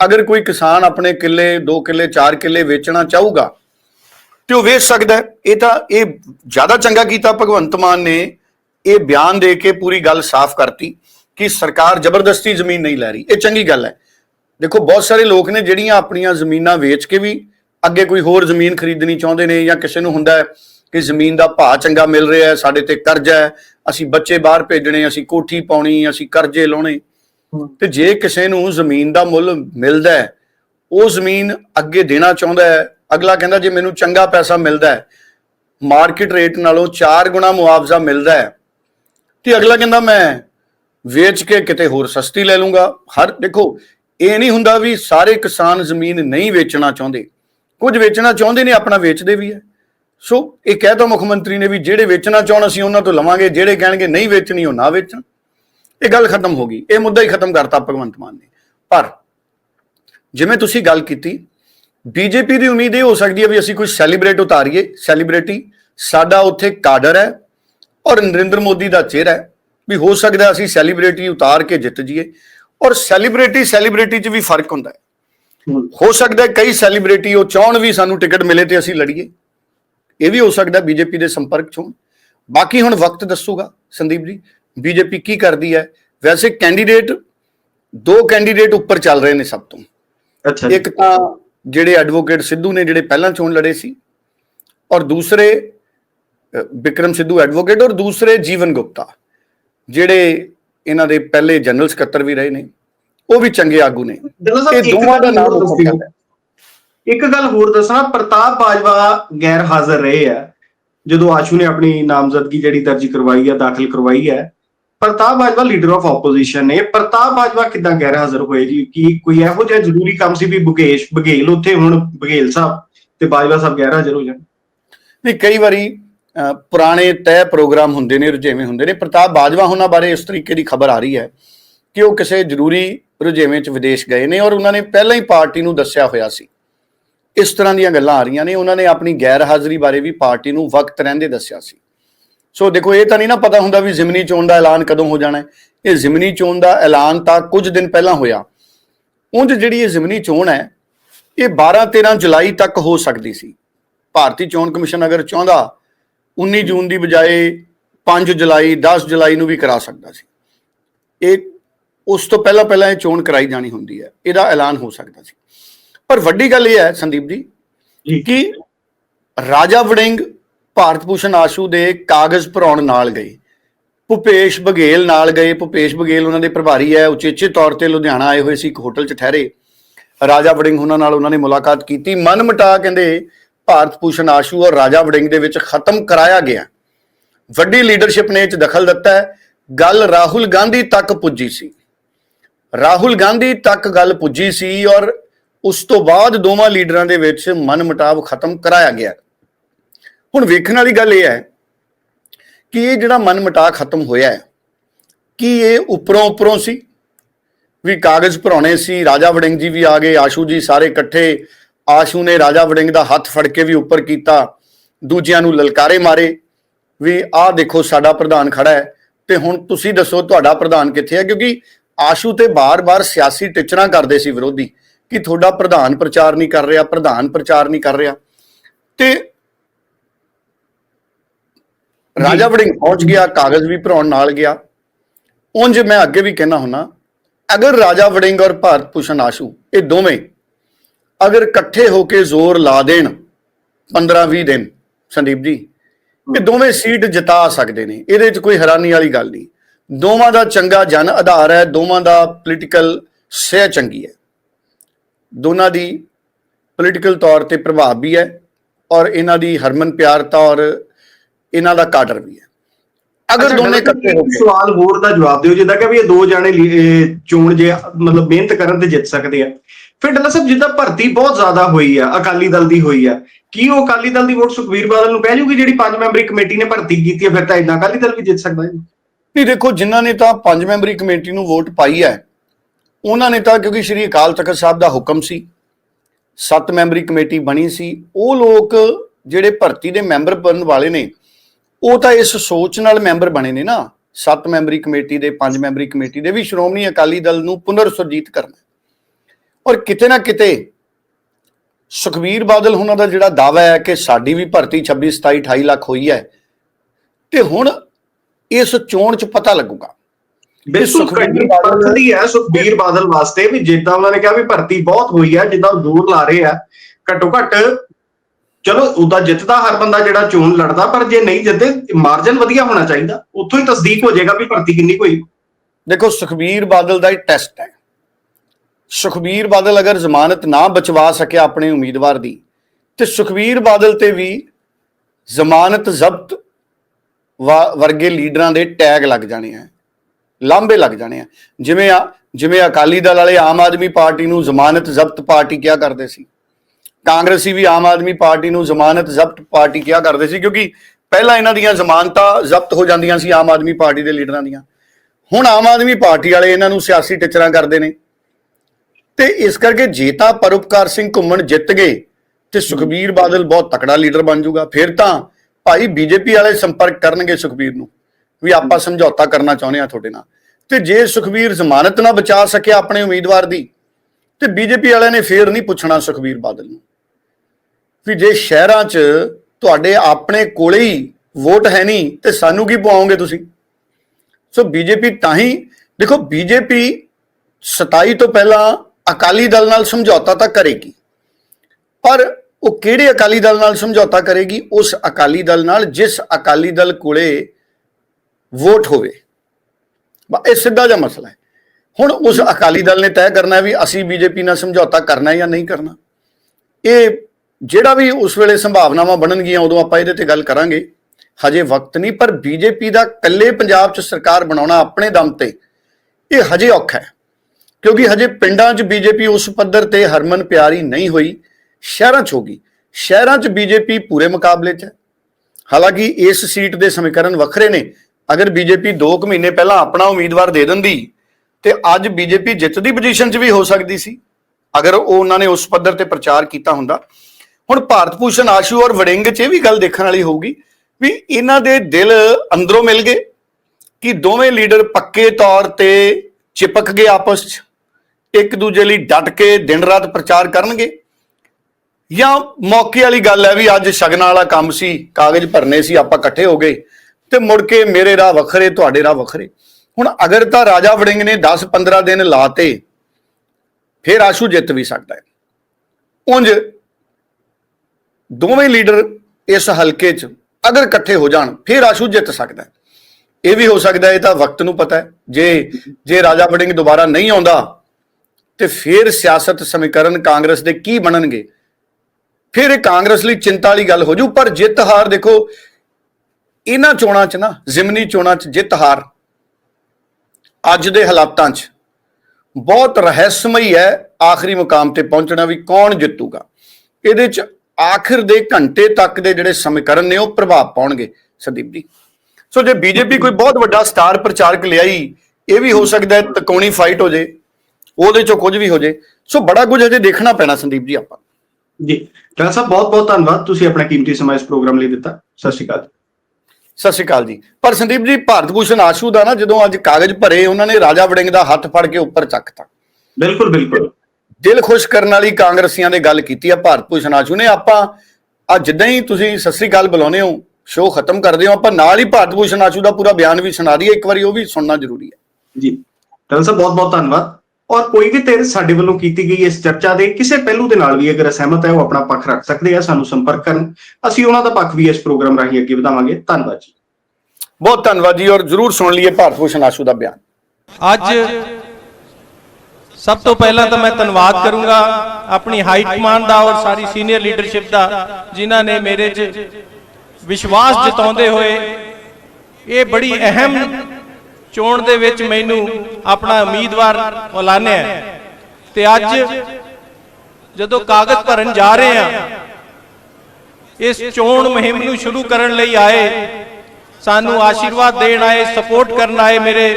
ਅਗਰ ਕੋਈ ਕਿਸਾਨ ਆਪਣੇ ਕਿੱਲੇ 2 ਕਿੱਲੇ 4 ਕਿੱਲੇ ਵੇਚਣਾ ਚਾਹੂਗਾ ਤੇ ਉਹ ਵੇਚ ਸਕਦਾ ਇਹ ਤਾਂ ਇਹ ਜ਼ਿਆਦਾ ਚੰਗਾ ਕੀਤਾ ਭਗਵੰਤ ਮਾਨ ਨੇ ਇਹ ਬਿਆਨ ਦੇ ਕੇ ਪੂਰੀ ਗੱਲ ਸਾਫ਼ ਕਰਤੀ ਕਿ ਸਰਕਾਰ ਜ਼ਬਰਦਸਤੀ ਜ਼ਮੀਨ ਨਹੀਂ ਲੈ ਰਹੀ। ਇਹ ਚੰਗੀ ਗੱਲ ਹੈ। ਦੇਖੋ, ਬਹੁਤ ਸਾਰੇ ਲੋਕ ਨੇ ਜਿਹੜੀਆਂ ਆਪਣੀਆਂ ਜ਼ਮੀਨਾਂ ਵੇਚ ਕੇ ਵੀ ਅੱਗੇ ਕੋਈ ਹੋਰ ਜ਼ਮੀਨ ਖਰੀਦਣੀ ਚਾਹੁੰਦੇ ਨੇ ਜਾਂ ਕਿਸੇ ਨੂੰ ਹੁੰਦਾ ਹੈ ਕਿ ਜ਼ਮੀਨ ਦਾ ਭਾਅ ਚੰਗਾ ਮਿਲ ਰਿਹਾ ਹੈ, ਸਾਡੇ ਤੇ ਕਰਜ਼ਾ ਹੈ ਅਸੀਂ ਬੱਚੇ ਬਾਹਰ ਭੇਜਣੇ ਅਸੀਂ ਕੋਠੀ ਪਾਉਣੀ ਅਸੀਂ ਕਰਜ਼ੇ ਲਾਉਣੇ। ਤੇ ਜੇ ਕਿਸੇ ਨੂੰ ਜ਼ਮੀਨ ਦਾ ਮੁੱਲ ਮਿਲਦਾ ਹੈ ਉਹ ਜ਼ਮੀਨ ਅੱਗੇ ਦੇਣਾ ਚਾਹੁੰਦਾ ਹੈ ਅਗਲਾ ਕਹਿੰਦਾ ਜੇ ਮੈਨੂੰ ਚੰਗਾ ਪੈਸਾ ਮਿਲਦਾ ਹੈ ਮਾਰਕੀਟ ਰੇਟ ਨਾਲੋਂ 4 ਗੁਣਾ ਮੁਆਵਜ਼ਾ ਮਿਲਦਾ ਹੈ। ਤੇ ਅਗਲਾ ਕਹਿੰਦਾ ਮੈਂ ਵੇਚ ਕੇ ਕਿਤੇ ਹੋਰ ਸਸਤੀ ਲੈ ਲੂੰਗਾ। ਹਰ ਦੇਖੋ ਇਹ ਨਹੀਂ ਹੁੰਦਾ ਵੀ ਸਾਰੇ ਕਿਸਾਨ ਜ਼ਮੀਨ ਨਹੀਂ ਵੇਚਣਾ ਚਾਹੁੰਦੇ। ਕੁਝ ਵੇਚਣਾ ਚਾਹੁੰਦੇ ਨੇ ਆਪਣਾ ਵੇਚਦੇ ਵੀ ਹੈ। ਸੋ ਇਹ ਕਹਿ ਤਾ ਮੁੱਖ ਮੰਤਰੀ ਨੇ ਵੀ ਜਿਹੜੇ ਵੇਚਣਾ ਚਾਹਣ ਅਸੀਂ ਉਹਨਾਂ ਤੋਂ ਲਵਾਂਗੇ ਜਿਹੜੇ ਕਹਿਣਗੇ ਨਹੀਂ ਵੇਚਣੀ ਉਹ ਨਾ ਵੇਚਣ। ਇਹ ਗੱਲ ਖਤਮ ਹੋ ਗਈ। ਇਹ ਮੁੱਦਾ ਹੀ ਖਤਮ ਕਰਤਾ ਭਗਵੰਤ ਮਾਨ ਨੇ। ਪਰ ਜਿਵੇਂ ਤੁਸੀਂ ਗੱਲ ਕੀਤੀ ਬੀਜੇਪੀ ਦੀ ਉਮੀਦ ਇਹ ਹੋ ਸਕਦੀ ਹੈ ਵੀ ਅਸੀਂ ਕੋਈ ਸੈਲੀਬ੍ਰੇਟ ਉਤਾਰੀਏ। ਸੈਲੀਬ੍ਰਿਟੀ ਸਾਡਾ ਉੱਥੇ ਕਾਡਰ ਹੈ ਔਰ ਨਰਿੰਦਰ ਮੋਦੀ ਦਾ ਚਿਹਰਾ ਹੈ ਵੀ ਹੋ ਸਕਦਾ ਅਸੀਂ ਸੈਲੀਬ੍ਰਿਟੀ ਉਤਾਰ ਕੇ ਜਿੱਤ ਜਾਈਏ। ਔਰ ਸੈਲੀਬ੍ਰਿਟੀ ਸੈਲੀਬ੍ਰਿਟੀ 'ਚ ਵੀ ਫ਼ਰਕ ਹੁੰਦਾ ਹੈ। ਹੋ। ਸਕਦਾ ਕਈ ਸੈਲੀਬ੍ਰਿਟੀ ਉਹ ਚਾਹਣ ਵੀ ਸਾਨੂੰ ਟਿਕਟ ਮਿਲੇ ਤੇ ਅਸੀਂ ਲੜੀਏ। ਇਹ ਵੀ ਹੋ ਸਕਦਾ ਬੀਜੇਪੀ ਦੇ ਸੰਪਰਕ ਚੋਂ ਬਾਕੀ ਹੁਣ ਵਕਤ ਦੱਸੂਗਾ ਸੰਦੀਪ ਜੀ ਬੀਜੇਪੀ ਕੀ ਕਰਦੀ ਹੈ। ਵੈਸੇ ਕੈਂਡੀਡੇਟ ਦੋ ਕੈਂਡੀਡੇਟ ਉੱਪਰ ਚੱਲ ਰਹੇ ਨੇ ਸਭ ਤੋਂ। ਅੱਛਾ। ਇੱਕ ਤਾਂ ਜਿਹੜੇ ਐਡਵੋਕੇਟ ਸਿੱਧੂ ਨੇ ਜਿਹੜੇ ਪਹਿਲਾਂ ਚੋਣ ਲੜੇ ਸੀ ਔਰ ਦੂਸਰੇ ਵਿਕਰਮ ਸਿੱਧੂ ਐਡਵੋਕੇਟ ਔਰ ਦੂਸਰੇ ਜੀਵਨ ਗੁਪਤਾ ਜਿਹੜੇ ਇਹਨਾਂ ਦੇ ਪਹਿਲੇ ਜਨਰਲ ਸਕੱਤਰ ਵੀ ਰਹੇ ਨੇ ਉਹ ਵੀ ਚੰਗੇ ਆਗੂ ਨੇ। ਇਹ ਦੋਵਾਂ ਦਾ ਨਾਮ ਉੱਪਰ ਹੈ। ਇੱਕ ਗੱਲ ਹੋਰ ਦੱਸਾਂ, ਪ੍ਰਤਾਪ ਬਾਜਵਾ ਗੈਰ ਹਾਜ਼ਰ ਰਹੇ ਆ। ਜਦੋਂ ਆਸ਼ੂ ਨੇ ਆਪਣੀ ਨਾਮਜ਼ਦਗੀ ਜਿਹੜੀ ਦਰਜ ਕਰਵਾਈ ਹੈ ਦਾਖਲ ਕਰਵਾਈ ਹੈ Partap Bajwa leader of opposition ਨੇ। ਪ੍ਰਤਾਪ ਬਾਜਵਾ ਕਿਦਾਂ ਗੈਰ ਹਾਜ਼ਰ ਹੋਏ ਜੀ? ਕੀ ਕੋਈ ਇਹੋ ਜਿਹਾ ਜ਼ਰੂਰੀ ਕੰਮ ਸੀ ਵੀ ਬੁਕੇਸ਼ ਬਘੇਲ ਉੱਥੇ ਹੁਣ, ਬਘੇਲ ਸਾਹਿਬ ਤੇ ਬਾਜਵਾ ਸਾਹਿਬ ਗੈਰ ਹਾਜ਼ਰ ਹੋ ਜਾਣ? ਨਹੀਂ, ਕਈ ਵਾਰੀ ਪੁਰਾਣੇ ਤੈਅ ਪ੍ਰੋਗਰਾਮ ਹੁੰਦੇ ਨੇ, ਰੁਝੇਵੇਂ ਹੁੰਦੇ ਨੇ। ਪ੍ਰਤਾਪ ਬਾਜਵਾ ਉਹਨਾਂ ਬਾਰੇ ਇਸ ਤਰੀਕੇ ਦੀ ਖਬਰ ਆ ਰਹੀ ਹੈ ਕਿ ਉਹ ਕਿਸੇ ਜ਼ਰੂਰੀ ਰੁਝੇਵੇਂ 'ਚ ਵਿਦੇਸ਼ ਗਏ ਨੇ ਔਰ ਉਹਨਾਂ ਨੇ ਪਹਿਲਾਂ ਹੀ ਪਾਰਟੀ ਨੂੰ ਦੱਸਿਆ ਹੋਇਆ ਸੀ। ਇਸ ਤਰ੍ਹਾਂ ਦੀਆਂ ਗੱਲਾਂ ਆ ਰਹੀਆਂ ਨੇ। ਉਹਨਾਂ ਨੇ ਆਪਣੀ ਗੈਰ ਹਾਜ਼ਰੀ ਬਾਰੇ ਵੀ ਪਾਰਟੀ ਨੂੰ ਵਕਤ ਰਹਿੰਦੇ ਦੱਸਿਆ ਸੀ। ਸੋ ਦੇਖੋ, ਇਹ ਤਾਂ ਨਹੀਂ ਨਾ ਪਤਾ ਹੁੰਦਾ ਵੀ ਜ਼ਿਮਨੀ ਚੋਣ ਦਾ ਐਲਾਨ ਕਦੋਂ ਹੋ ਜਾਣਾ ਹੈ। ਇਹ ਜ਼ਿਮਨੀ ਚੋਣ ਦਾ ਐਲਾਨ ਤਾਂ ਕੁਝ ਦਿਨ ਪਹਿਲਾਂ ਹੋਇਆ। ਉਂਝ ਜਿਹੜੀ ਇਹ ਜ਼ਿਮਨੀ ਚੋਣ ਹੈ, ਇਹ 12 13 ਜੁਲਾਈ ਤੱਕ ਹੋ ਸਕਦੀ ਸੀ। ਭਾਰਤੀ ਚੋਣ ਕਮਿਸ਼ਨ ਅਗਰ ਚਾਹੁੰਦਾ 19 ਜੂਨ ਦੀ ਬਜਾਏ 5 ਜੁਲਾਈ 10 ਜੁਲਾਈ ਨੂੰ ਵੀ ਕਰਾ ਸਕਦਾ ਸੀ। ਇਹ ਉਸ ਤੋਂ ਪਹਿਲਾਂ ਪਹਿਲਾਂ ਇਹ ਚੋਣ ਕਰਾਈ ਜਾਣੀ ਹੁੰਦੀ ਹੈ। ਇਹਦਾ ਐਲਾਨ ਹੋ ਸਕਦਾ ਸੀ। ਪਰ ਵੱਡੀ ਗੱਲ ਇਹ ਹੈ ਸੰਦੀਪ ਜੀ ਕਿ ਰਾਜਾ ਵੜਿੰਗ ਭਾਰਤ ਭੂਸ਼ਣ ਆਸ਼ੂ ਦੇ ਕਾਗਜ਼ ਭਰਾਉਣ ਨਾਲ ਗਏ। ਭੁਪੇਸ਼ ਬਘੇਲ ਨਾਲ ਗਏ। ਭੁਪੇਸ਼ ਬਘੇਲ ਉਹਨਾਂ ਦੇ ਪ੍ਰਭਾਰੀ ਹੈ। ਉਚੇਚੇ ਤੌਰ ਤੇ ਲੁਧਿਆਣਾ ਆਏ ਹੋਏ ਸੀ ਇੱਕ ਹੋਟਲ 'ਚ ਠਹਿਰੇ। ਰਾਜਾ ਵੜਿੰਗ ਉਹਨਾਂ ਨਾਲ ਉਹਨਾਂ ਨੇ ਮੁਲਾਕਾਤ ਕੀਤੀ। ਮਨ ਮਟਾ ਕਹਿੰਦੇ ਭਾਰਤ ਭੂਸ਼ਣ ਆਸ਼ੂ ਔਰ ਰਾਜਾ ਵੜਿੰਗ ਦੇ ਵਿੱਚ ਖਤਮ ਕਰਾਇਆ ਗਿਆ। ਵੱਡੀ ਲੀਡਰਸ਼ਿਪ ਨੇ ਇਹ 'ਚ ਦਖਲ ਦਿੱਤਾ ਹੈ। ਗੱਲ ਰਾਹੁਲ ਗਾਂਧੀ ਤੱਕ ਪੁੱਜੀ ਸੀ। ਰਾਹੁਲ ਗਾਂਧੀ ਤੱਕ ਗੱਲ ਪੁੱਜੀ ਸੀ ਔਰ ਉਸ ਤੋਂ ਬਾਅਦ ਦੋਵਾਂ ਲੀਡਰਾਂ ਦੇ ਵਿੱਚ ਮਨਮਟਾਵ ਖਤਮ ਕਰਾਇਆ ਗਿਆ। ਹੁਣ ਵੇਖਣ ਵਾਲੀ ਗੱਲ ਇਹ ਹੈ ਕਿ ਇਹ ਜਿਹੜਾ ਮਨਮਟਾਵ ਖਤਮ ਹੋਇਆ ਹੈ, ਕੀ ਇਹ ਉੱਪਰੋਂ ਉੱਪਰੋਂ ਸੀ? ਵੀ ਕਾਗਜ਼ ਭਰਾਉਣੇ ਸੀ, ਰਾਜਾ ਵੜਿੰਗ ਜੀ ਵੀ ਆ ਗਏ, ਆਸ਼ੂ ਜੀ ਸਾਰੇ ਇਕੱਠੇ, ਆਸ਼ੂ ਨੇ ਰਾਜਾ ਵੜਿੰਗ ਦਾ ਹੱਥ ਫੜ ਕੇ ਵੀ ਉੱਪਰ ਕੀਤਾ, ਦੂਜਿਆਂ ਨੂੰ ਲਲਕਾਰੇ ਮਾਰੇ, ਵੀ ਆਹ ਦੇਖੋ ਸਾਡਾ ਪ੍ਰਧਾਨ ਖੜਾ ਹੈ। ਤੇ ਹੁਣ ਤੁਸੀਂ ਦੱਸੋ ਤੁਹਾਡਾ ਪ੍ਰਧਾਨ ਕਿੱਥੇ ਹੈ? ਕਿਉਂਕਿ ਆਸ਼ੂ ਤੇ ਬਾਰ-ਬਾਰ ਸਿਆਸੀ ਟਿਚਰਾਂ ਕਰਦੇ ਸੀ ਵਿਰੋਧੀ। ਕਿ ਤੁਹਾਡਾ ਪ੍ਰਧਾਨ ਪ੍ਰਚਾਰ ਨਹੀਂ ਕਰ ਰਿਹਾ ਪ੍ਰਧਾਨ ਪ੍ਰਚਾਰ ਨਹੀਂ ਕਰ ਰਿਹਾ। ਤੇ ਰਾਜਾ ਵੜਿੰਗ ਪਹੁੰਚ ਗਿਆ ਕਾਗਜ਼ ਵੀ ਭਰਾਉਣ ਨਾਲ ਗਿਆ। ਉਂਝ ਮੈਂ ਅੱਗੇ ਵੀ ਕਹਿਣਾ ਹੁੰਨਾ ਅਗਰ ਰਾਜਾ ਵੜਿੰਗ ਔਰ ਭਾਰਤ ਭੂਸ਼ਣ ਆਸ਼ੂ ਇਹ ਦੋਵੇਂ ਅਗਰ ਇਕੱਠੇ ਹੋ ਕੇ ਜ਼ੋਰ ਲਾ ਦੇਣ 15-20 ਦਿਨ ਸੰਦੀਪ ਜੀ ਇਹ ਦੋਵੇਂ ਸੀਟ ਜਿਤਾ ਸਕਦੇ ਨੇ ਇਹਦੇ ਵਿੱਚ ਕੋਈ ਹੈਰਾਨੀ ਵਾਲੀ ਗੱਲ ਨਹੀਂ। ਦੋਵਾਂ ਦਾ ਚੰਗਾ ਜਨ ਆਧਾਰ ਹੈ ਦੋਵਾਂ ਦਾ ਪੋਲੀਟੀਕਲ ਸਹਿ ਚੰਗੀ ਹੈ। ਦੋਨਾਂ ਦੀ ਪੋਲੀਟੀਕਲ ਤੌਰ ਤੇ ਪ੍ਰਭਾਵ ਵੀ ਹੈ ਔਰ ਇਹਨਾਂ ਦੀ ਹਰਮਨ ਪਿਆਰਤਾ ਔਰ ਇਹਨਾਂ ਦਾ ਕਾਡਰ ਵੀ ਹੈ। ਅਗਰ ਦੋਨੇ ਇਕੱਠੇ ਹੋ ਕੇ ਸਵਾਲ ਹੋਰ ਦਾ ਜਵਾਬ ਦਿਓ ਜਿੱਦਾਂ ਕਿ ਵੀ ਇਹ ਦੋ ਜਾਣੇ ਚੋਣ ਜੇ ਮਤਲਬ ਮਿਹਨਤ ਕਰਨ ਤੇ ਜਿੱਤ ਸਕਦੇ ਆ। ਫਿਰ ਡੱਲਾ ਸਾਹਿਬ ਜਿੱਦਾਂ ਭਰਤੀ ਬਹੁਤ ਜ਼ਿਆਦਾ ਹੋਈ ਆ ਅਕਾਲੀ ਦਲ ਦੀ ਹੋਈ ਆ ਕੀ ਉਹ ਅਕਾਲੀ ਦਲ ਦੀ ਵੋਟ ਸੁਖਵੀਰ ਬਾਦਲ ਨੂੰ ਪੈ ਜਾਊਗੀ ਜਿਹੜੀ ਪੰਜ ਮੈਂਬਰੀ ਕਮੇਟੀ ਨੇ ਭਰਤੀ ਕੀਤੀ ਹੈ ਫਿਰ ਤਾਂ ਇੰਨਾ ਅਕਾਲੀ ਦਲ ਵੀ ਜਿੱਤ ਸਕਦਾ ਹੈ ਨਹੀਂ ਦੇਖੋ ਜਿਨ੍ਹਾਂ ਨੇ ਤਾਂ ਪੰਜ ਮੈਂਬਰੀ ਕਮੇਟੀ ਨੂੰ ਵੋਟ ਪਾਈ ਹੈ ਉਹਨਾਂ ਨੇ ਤਾਂ, ਕਿਉਂਕਿ ਸ਼੍ਰੀ ਅਕਾਲ ਤਖਤ ਸਾਹਿਬ ਦਾ ਹੁਕਮ ਸੀ, ਸੱਤ ਮੈਂਬਰੀ ਕਮੇਟੀ ਬਣੀ ਸੀ, ਉਹ ਲੋਕ ਜਿਹੜੇ ਭਰਤੀ ਦੇ ਮੈਂਬਰ ਬਣਨ ਵਾਲੇ ਨੇ, ਉਹ ਤਾਂ ਇਸ ਸੋਚ ਨਾਲ ਮੈਂਬਰ ਬਣੇ ਨੇ ਨਾ, ਸੱਤ ਮੈਂਬਰੀ ਕਮੇਟੀ ਦੇ, ਪੰਜ ਮੈਂਬਰੀ ਕਮੇਟੀ ਦੇ, ਵੀ ਸ਼੍ਰੋਮਣੀ ਅਕਾਲੀ ਦਲ ਨੂੰ ਪੁਨਰ ਸੁਰਜੀਤ ਕਰਨਾ। ਔਰ ਕਿਤੇ ਨਾ ਕਿਤੇ ਸੁਖਬੀਰ ਬਾਦਲ ਉਹਨਾਂ ਦਾ ਜਿਹੜਾ ਦਾਵਾ ਹੈ ਕਿ ਸਾਡੀ ਵੀ ਭਰਤੀ 26 27 28 ਲੱਖ ਹੋਈ ਹੈ, ਤੇ ਹੁਣ ਇਸ ਚੋਣ 'ਚ ਪਤਾ ਲੱਗੂਗਾ। ਬਿਲਕੁਲ ਕੰਡੀ ਬਾਦਲ- ਪੱਖਦੀ ਹੈ ਸੁਖਬੀਰ ਬਾਦਲ ਵਾਸਤੇ ਵੀ ਜਿੱਦਾਂ ਉਹਨਾਂ ਨੇ ਕਿਹਾ ਵੀ ਭਰਤੀ ਬਹੁਤ ਹੋਈ ਹੈ ਜਿੱਦਾਂ ਦੂਰ ਲਾ ਰਹੇ ਆ। ਘੱਟੋ ਘੱਟ ਚਲੋ ਉਹਦਾ ਜਿੱਤਦਾ ਹਰ ਬੰਦਾ ਜਿਹੜਾ ਚੋਣ ਲੜਦਾ ਪਰ ਜੇ ਨਹੀਂ ਜਿੱਤੇ ਮਾਰਜਨ ਵਧੀਆ ਹੋਣਾ ਚਾਹੀਦਾ। ਉੱਥੋਂ ਹੀ ਤਸਦੀਕ ਹੋ ਜਾਏਗਾ ਵੀ ਭਰਤੀ ਕਿੰਨੀ ਕੁ ਹੋਈ। ਦੇਖੋ ਸੁਖਬੀਰ ਬਾਦਲ ਦਾ ਇਹ ਟੈਸਟ ਹੈ। ਸੁਖਬੀਰ ਬਾਦਲ ਅਗਰ ਜ਼ਮਾਨਤ ਨਾ ਬਚਵਾ ਸਕਿਆ ਆਪਣੇ ਉਮੀਦਵਾਰ ਦੀ ਤੇ ਸੁਖਬੀਰ ਬਾਦਲ ਤੇ ਵੀ ਜ਼ਮਾਨਤ ਜ਼ਬਤ ਵਰਗੇ ਲੀਡਰਾਂ ਦੇ ਟੈਗ ਲੱਗ ਜਾਣੇ ਆ। ਲਾਂਬੇ ਲੱਗ ਜਾਣੇ ਆ। ਜਿਵੇਂ ਆ, ਜਿਵੇਂ ਅਕਾਲੀ ਦਲ ਵਾਲੇ ਆਮ ਆਦਮੀ ਪਾਰਟੀ ਨੂੰ ਜ਼ਮਾਨਤ ਜ਼ਬਤ ਪਾਰਟੀ ਕਿਹਾ ਕਰਦੇ ਸੀ? ਕਾਂਗਰਸੀ ਵੀ ਆਮ ਆਦਮੀ ਪਾਰਟੀ ਨੂੰ ਜ਼ਮਾਨਤ ਜ਼ਬਤ ਪਾਰਟੀ ਕਿਹਾ ਕਰਦੇ ਸੀ? ਕਿਉਂਕਿ ਪਹਿਲਾਂ ਇਹਨਾਂ ਦੀਆਂ ਜ਼ਮਾਨਤਾਂ ਜ਼ਬਤ ਹੋ ਜਾਂਦੀਆਂ ਸੀ ਆਮ ਆਦਮੀ ਪਾਰਟੀ ਦੇ ਲੀਡਰਾਂ ਦੀਆਂ। ਹੁਣ ਆਮ ਆਦਮੀ ਪਾਰਟੀ ਵਾਲੇ ਇਹਨਾਂ ਨੂੰ ਸਿਆਸੀ ਟਿਚਰਾਂ ਕਰਦੇ ਨੇ। ਤੇ ਇਸ ਕਰਕੇ ਜੇ ਤਾਂ ਪਰਉਪਕਾਰ ਸਿੰਘ ਘੁੰਮਣ ਜਿੱਤ ਗਏ ਤੇ ਸੁਖਬੀਰ ਬਾਦਲ ਬਹੁਤ ਤਕੜਾ ਲੀਡਰ ਬਣ ਜਾਊਗਾ। ਫਿਰ ਤਾਂ ਭਾਈ ਬੀਜੇਪੀ ਵਾਲੇ ਸੰਪਰਕ ਕਰਨਗੇ ਸੁਖਬੀਰ ਨੂੰ। ਵੀ ਆਪਾਂ ਸਮਝੌਤਾ ਕਰਨਾ ਚਾਹੁੰਦੇ ਆ ਤੁਹਾਡੇ ਨਾਲ। ਤੇ ਜੇ ਸੁਖਬੀਰ ਜ਼ਮਾਨਤ ਨਾ ਬਚਾ ਸਕਿਆ ਆਪਣੇ ਉਮੀਦਵਾਰ ਦੀ, ਤੇ ਬੀਜੇਪੀ ਵਾਲਿਆਂ ਨੇ ਫੇਰ ਨਹੀਂ ਪੁੱਛਣਾ ਸੁਖਬੀਰ ਬਾਦਲ ਨੂੰ। ਵੀ ਜੇ ਸ਼ਹਿਰਾਂ 'ਚ ਤੁਹਾਡੇ ਆਪਣੇ ਕੋਲੇ ਹੀ ਵੋਟ ਹੈ ਨਹੀਂ, ਤੇ ਸਾਨੂੰ ਕੀ ਪਵਾਓਗੇ ਤੁਸੀਂ? ਸੋ ਬੀਜੇਪੀ ਤਾਂ ਹੀ, ਦੇਖੋ ਬੀਜੇਪੀ 27 ਤੋਂ ਪਹਿਲਾਂ ਅਕਾਲੀ ਦਲ ਨਾਲ ਸਮਝੌਤਾ ਤਾਂ ਕਰੇਗੀ। ਪਰ ਉਹ ਕਿਹੜੇ ਅਕਾਲੀ ਦਲ ਨਾਲ ਸਮਝੌਤਾ ਕਰੇਗੀ? ਉਸ ਅਕਾਲੀ ਦਲ ਨਾਲ, ਜਿਸ ਅਕਾਲੀ ਦਲ ਕੋਲੇ ਵੋਟ ਹੋਵੇ। ਇਹ ਸਿੱਧਾ ਜਿਹਾ ਮਸਲਾ ਹੈ। ਹੁਣ ਉਸ ਅਕਾਲੀ ਦਲ ਨੇ ਤੈਅ ਕਰਨਾ ਵੀ ਅਸੀਂ ਬੀਜੇਪੀ ਨਾਲ ਸਮਝੌਤਾ ਕਰਨਾ ਜਾਂ ਨਹੀਂ ਕਰਨਾ। ਇਹ ਜਿਹੜਾ ਵੀ ਉਸ ਵੇਲੇ ਸੰਭਾਵਨਾਵਾਂ ਬਣਨਗੀਆਂ, ਉਦੋਂ ਆਪਾਂ ਇਹਦੇ ਤੇ ਗੱਲ ਕਰਾਂਗੇ। ਹਜੇ ਵਕਤ ਨਹੀਂ, ਪਰ ਬੀਜੇਪੀ ਦਾ ਇਕੱਲੇ ਪੰਜਾਬ 'ਚ ਸਰਕਾਰ ਬਣਾਉਣਾ ਆਪਣੇ ਦਮ ਤੇ, ਇਹ ਹਜੇ ਔਖਾ ਹੈ। ਕਿਉਂਕਿ ਹਜੇ ਪਿੰਡਾਂ 'ਚ ਬੀਜੇਪੀ ਉਸ ਪੱਧਰ ਤੇ ਹਰਮਨ ਪਿਆਰੀ ਨਹੀਂ ਹੋਈ, ਸ਼ਹਿਰਾਂ 'ਚ ਹੋਗੀ ਸ਼ਹਿਰਾਂ 'ਚ ਬੀਜੇਪੀ ਪੂਰੇ ਮੁਕਾਬਲੇ 'ਚ ਹੈ। ਹਾਲਾਂਕਿ ਇਸ ਸੀਟ ਦੇ ਸਮੀਕਰਨ ਵੱਖਰੇ ਨੇ ਅਗਰ ਬੀਜੇਪੀ 2 ਕੁ ਮਹੀਨੇ ਪਹਿਲਾਂ ਆਪਣਾ ਉਮੀਦਵਾਰ ਦੇ ਦਿੰਦੀ ਤੇ ਅੱਜ ਬੀਜੇਪੀ ਜਿੱਤ ਦੀ ਪੋਜੀਸ਼ਨ 'ਚ ਵੀ ਹੋ ਸਕਦੀ ਸੀ, ਅਗਰ ਉਹ ਉਹਨਾਂ ਨੇ ਉਸ ਪੱਧਰ ਤੇ ਪ੍ਰਚਾਰ ਕੀਤਾ ਹੁੰਦਾ। ਹੁਣ ਭਾਰਤ ਭੂਸ਼ਣ ਆਸ਼ੂ ਔਰ ਵੜਿੰਗ 'ਚ ਇਹ ਵੀ ਗੱਲ ਦੇਖਣ ਵਾਲੀ ਹੋਊਗੀ ਵੀ ਇਹਨਾਂ ਦੇ ਦਿਲ ਅੰਦਰੋਂ ਮਿਲ ਗਏ ਕਿ ਦੋਵੇਂ ਲੀਡਰ ਪੱਕੇ ਤੌਰ ਤੇ ਚਿਪਕ ਗਏ ਆਪਸ 'ਚ, ਇੱਕ ਦੂਜੇ ਲਈ ਡਟ ਕੇ ਦਿਨ ਰਾਤ ਪ੍ਰਚਾਰ ਕਰਨਗੇ। ਜਾਂ ਮੌਕੇ ਵਾਲੀ ਗੱਲ ਹੈ ਵੀ ਅੱਜ ਸ਼ਗਨਾਂ ਵਾਲਾ ਕੰਮ ਸੀ, ਕਾਗਜ਼ ਭਰਨੇ ਸੀ, ਆਪਾਂ ਇਕੱਠੇ ਹੋ ਗਏ। ਤੇ ਮੁੜ ਕੇ ਮੇਰੇ ਰਾਹ ਵੱਖਰੇ, ਤੁਹਾਡੇ ਰਾਹ ਵੱਖਰੇ। ਹੁਣ ਅਗਰ ਤਾਂ ਰਾਜਾ ਵੜਿੰਗ ਨੇ 10-15 ਦਿਨ ਲਾਤੇ, ਫਿਰ ਆਸ਼ੂ ਜਿੱਤ ਵੀ ਸਕਦਾ ਹੈ। ਉਂਝ ਦੋਵੇਂ ਲੀਡਰ ਇਸ ਹਲਕੇ 'ਚ ਅਗਰ ਇਕੱਠੇ ਹੋ ਜਾਣ, ਫਿਰ ਆਸ਼ੂ ਜਿੱਤ ਸਕਦਾ ਹੈ। ਇਹ ਵੀ ਹੋ ਸਕਦਾ ਇਹ ਤਾਂ ਵਕਤ ਨੂੰ ਪਤਾ ਹੈ। ਜੇ ਜੇ ਰਾਜਾ ਵੜਿੰਗ ਦੁਬਾਰਾ ਨਹੀਂ ਆਉਂਦਾ, ਤੇ ਫਿਰ ਸਿਆਸਤ ਸਮੀਕਰਨ ਕਾਂਗਰਸ ਦੇ ਕੀ ਬਣਨਗੇ? ਫਿਰ ਇਹ ਕਾਂਗਰਸ ਲਈ ਚਿੰਤਾ ਵਾਲੀ ਗੱਲ ਹੋ ਜੂ, ਪਰ ਜਿੱਤ ਹਾਰ ਦੇਖੋ ਇਹਨਾਂ ਚੋਣਾਂ 'ਚ ਨਾ, ਜ਼ਿਮਨੀ ਚੋਣਾਂ 'ਚ ਜਿੱਤ ਹਾਰ ਅੱਜ ਦੇ ਹਾਲਾਤਾਂ 'ਚ ਬਹੁਤ ਰਹੱਸਮਈ ਹੈ ਆਖਰੀ ਮੁਕਾਮ ਤੇ ਪਹੁੰਚਣਾ ਵੀ ਕੌਣ ਜਿੱਤੂਗਾ। ਇਹਦੇ 'ਚ ਆਖਿਰ ਦੇ ਘੰਟੇ ਤੱਕ ਦੇ ਜਿਹੜੇ ਸਮੀਕਰਨ ਨੇ ਉਹ ਪ੍ਰਭਾਵ ਪਾਉਣਗੇ। ਸੰਦੀਪ ਜੀ। ਸੋ ਜੇ ਬੀਜੇਪੀ ਕੋਈ ਬਹੁਤ ਵੱਡਾ ਸਟਾਰ ਪ੍ਰਚਾਰਕ ਲਿਆਈ, ਇਹ ਵੀ ਹੋ ਸਕਦਾ ਹੈ ਤਕੌਣੀ ਫਾਈਟ ਹੋ ਜੇ, ਉਹਦੇ 'ਚੋਂ ਕੁਝ ਵੀ ਹੋ ਜੇ। ਸੋ ਬੜਾ ਕੁਝ ਅਜੇ ਦੇਖਣਾ ਪੈਣਾ ਸੰਦੀਪ ਜੀ ਆਪਾਂ ਜੀ। ਡਾਕਟਰ ਸਾਹਿਬ ਬਹੁਤ ਬਹੁਤ ਧੰਨਵਾਦ। ਤੁਸੀਂ ਆਪਣਾ ਕੀਮਤੀ ਸਮਾਂ ਇਸ ਪ੍ਰੋਗਰਾਮ ਲਈ ਦਿੱਤਾ। ਸਤਿ ਸ਼੍ਰੀ ਅਕਾਲ। ਸਤਿ ਸ਼੍ਰੀ ਅਕਾਲ ਜੀ। ਪਰ ਸੰਦੀਪ ਜੀ ਭਾਰਤ ਭੂਸ਼ਣ ਆਸ਼ੂ ਦਾ ਨਾ ਜਦੋਂ ਅੱਜ ਕਾਗਜ਼ ਭਰੇ ਉਹਨਾਂ ਨੇ ਰਾਜਾ ਵੜਿੰਗ ਦਾ ਹੱਥ ਫੜ ਕੇ ਉੱਪਰ ਚੱਕਤਾ। ਬਿਲਕੁਲ ਬਿਲਕੁਲ। ਦਿਲ ਖੁਸ਼ ਕਰਨ ਵਾਲੀ ਕਾਂਗਰਸੀਆਂ ਦੇ ਗੱਲ ਕੀਤੀ ਆ ਭਾਰਤ ਭੂਸ਼ਣ ਆਸ਼ੂ ਨੇ। ਆਪਾਂ ਆ ਜਿੱਦਾਂ ਹੀ ਤੁਸੀਂ ਸਤਿ ਸ੍ਰੀ ਅਕਾਲ ਬੁਲਾਉਂਦੇ ਹੋ ਸ਼ੋਅ ਖਤਮ ਕਰਦੇ ਹੋ ਆਪਾਂ ਨਾਲ ਹੀ ਭਾਰਤ ਭੂਸ਼ਣ ਆਸ਼ੂ ਦਾ ਪੂਰਾ ਬਿਆਨ ਵੀ ਸੁਣਾ ਦਈਏ ਇੱਕ ਵਾਰੀ ਉਹ ਵੀ ਸੁਣਨਾ ਜ਼ਰੂਰੀ ਹੈ। ਜੀ। ਡਾਕਟਰ ਸਾਹਿਬ ਬਹੁਤ ਬਹੁਤ ਧੰਨਵਾਦ। ਔਰ ਕੋਈ ਵੀ ਧਿਰ ਸਾਡੇ ਵੱਲੋਂ ਕੀਤੀ ਗਈ ਇਸ ਚਰਚਾ ਦੇ ਕਿਸੇ ਪਹਿਲੂ ਦੇ ਨਾਲ ਵੀ ਅਗਰ ਅਸਹਿਮਤ ਹੈ ਉਹ ਆਪਣਾ ਪੱਖ ਰੱਖ ਸਕਦੇ ਆ ਸਾਨੂੰ ਸੰਪਰਕ ਕਰਨ। ਅਸੀਂ ਉਹਨਾਂ ਦਾ ਪੱਖ ਵੀ ਇਸ ਪ੍ਰੋਗਰਾਮ ਰਾਹੀਂ ਅੱਗੇ ਵਧਾਵਾਂਗੇ। ਧੰਨਵਾਦ ਜੀ। ਬਹੁਤ ਧੰਨਵਾਦ ਜੀ ਔਰ ਜਰੂਰ ਸੁਣ ਲਈਏ ਭਾਰਤ ਭੂਸ਼ਣ ਆਸ਼ੂ ਦਾ ਬਿਆਨ। ਅੱਜ ਸਭ ਤੋਂ ਪਹਿਲਾਂ ਤਾਂ ਮੈਂ ਧੰਨਵਾਦ ਕਰੂੰਗਾ ਆਪਣੀ ਹਾਈ ਕਮਾਂਡ ਦਾ ਔਰ ਸਾਰੀ ਸੀਨੀਅਰ ਲੀਡਰਸ਼ਿਪ ਦਾ ਜਿਨ੍ਹਾਂ ਨੇ ਮੇਰੇ 'ਚ ਵਿਸ਼ਵਾਸ ਜਤਾਉਂਦੇ ਹੋਏ ਇਹ ਬੜੀ ਅਹਿਮ ਚੋਣ ਦੇ ਵਿੱਚ ਮੈਨੂੰ ਆਪਣਾ ਉਮੀਦਵਾਰ ਐਲਾਨਿਆ ਤੇ ਅੱਜ ਜਦੋਂ ਕਾਗਜ਼ ਭਰਨ ਜਾ ਰਹੇ ਆ ਇਸ ਚੋਣ ਮੁਹਿੰਮ ਨੂੰ ਸ਼ੁਰੂ ਕਰਨ ਲਈ ਆਏ, ਸਾਨੂੰ ਆਸ਼ੀਰਵਾਦ ਦੇਣ ਆਏ ਸਪੋਰਟ ਕਰਨ ਆਏ ਮੇਰੇ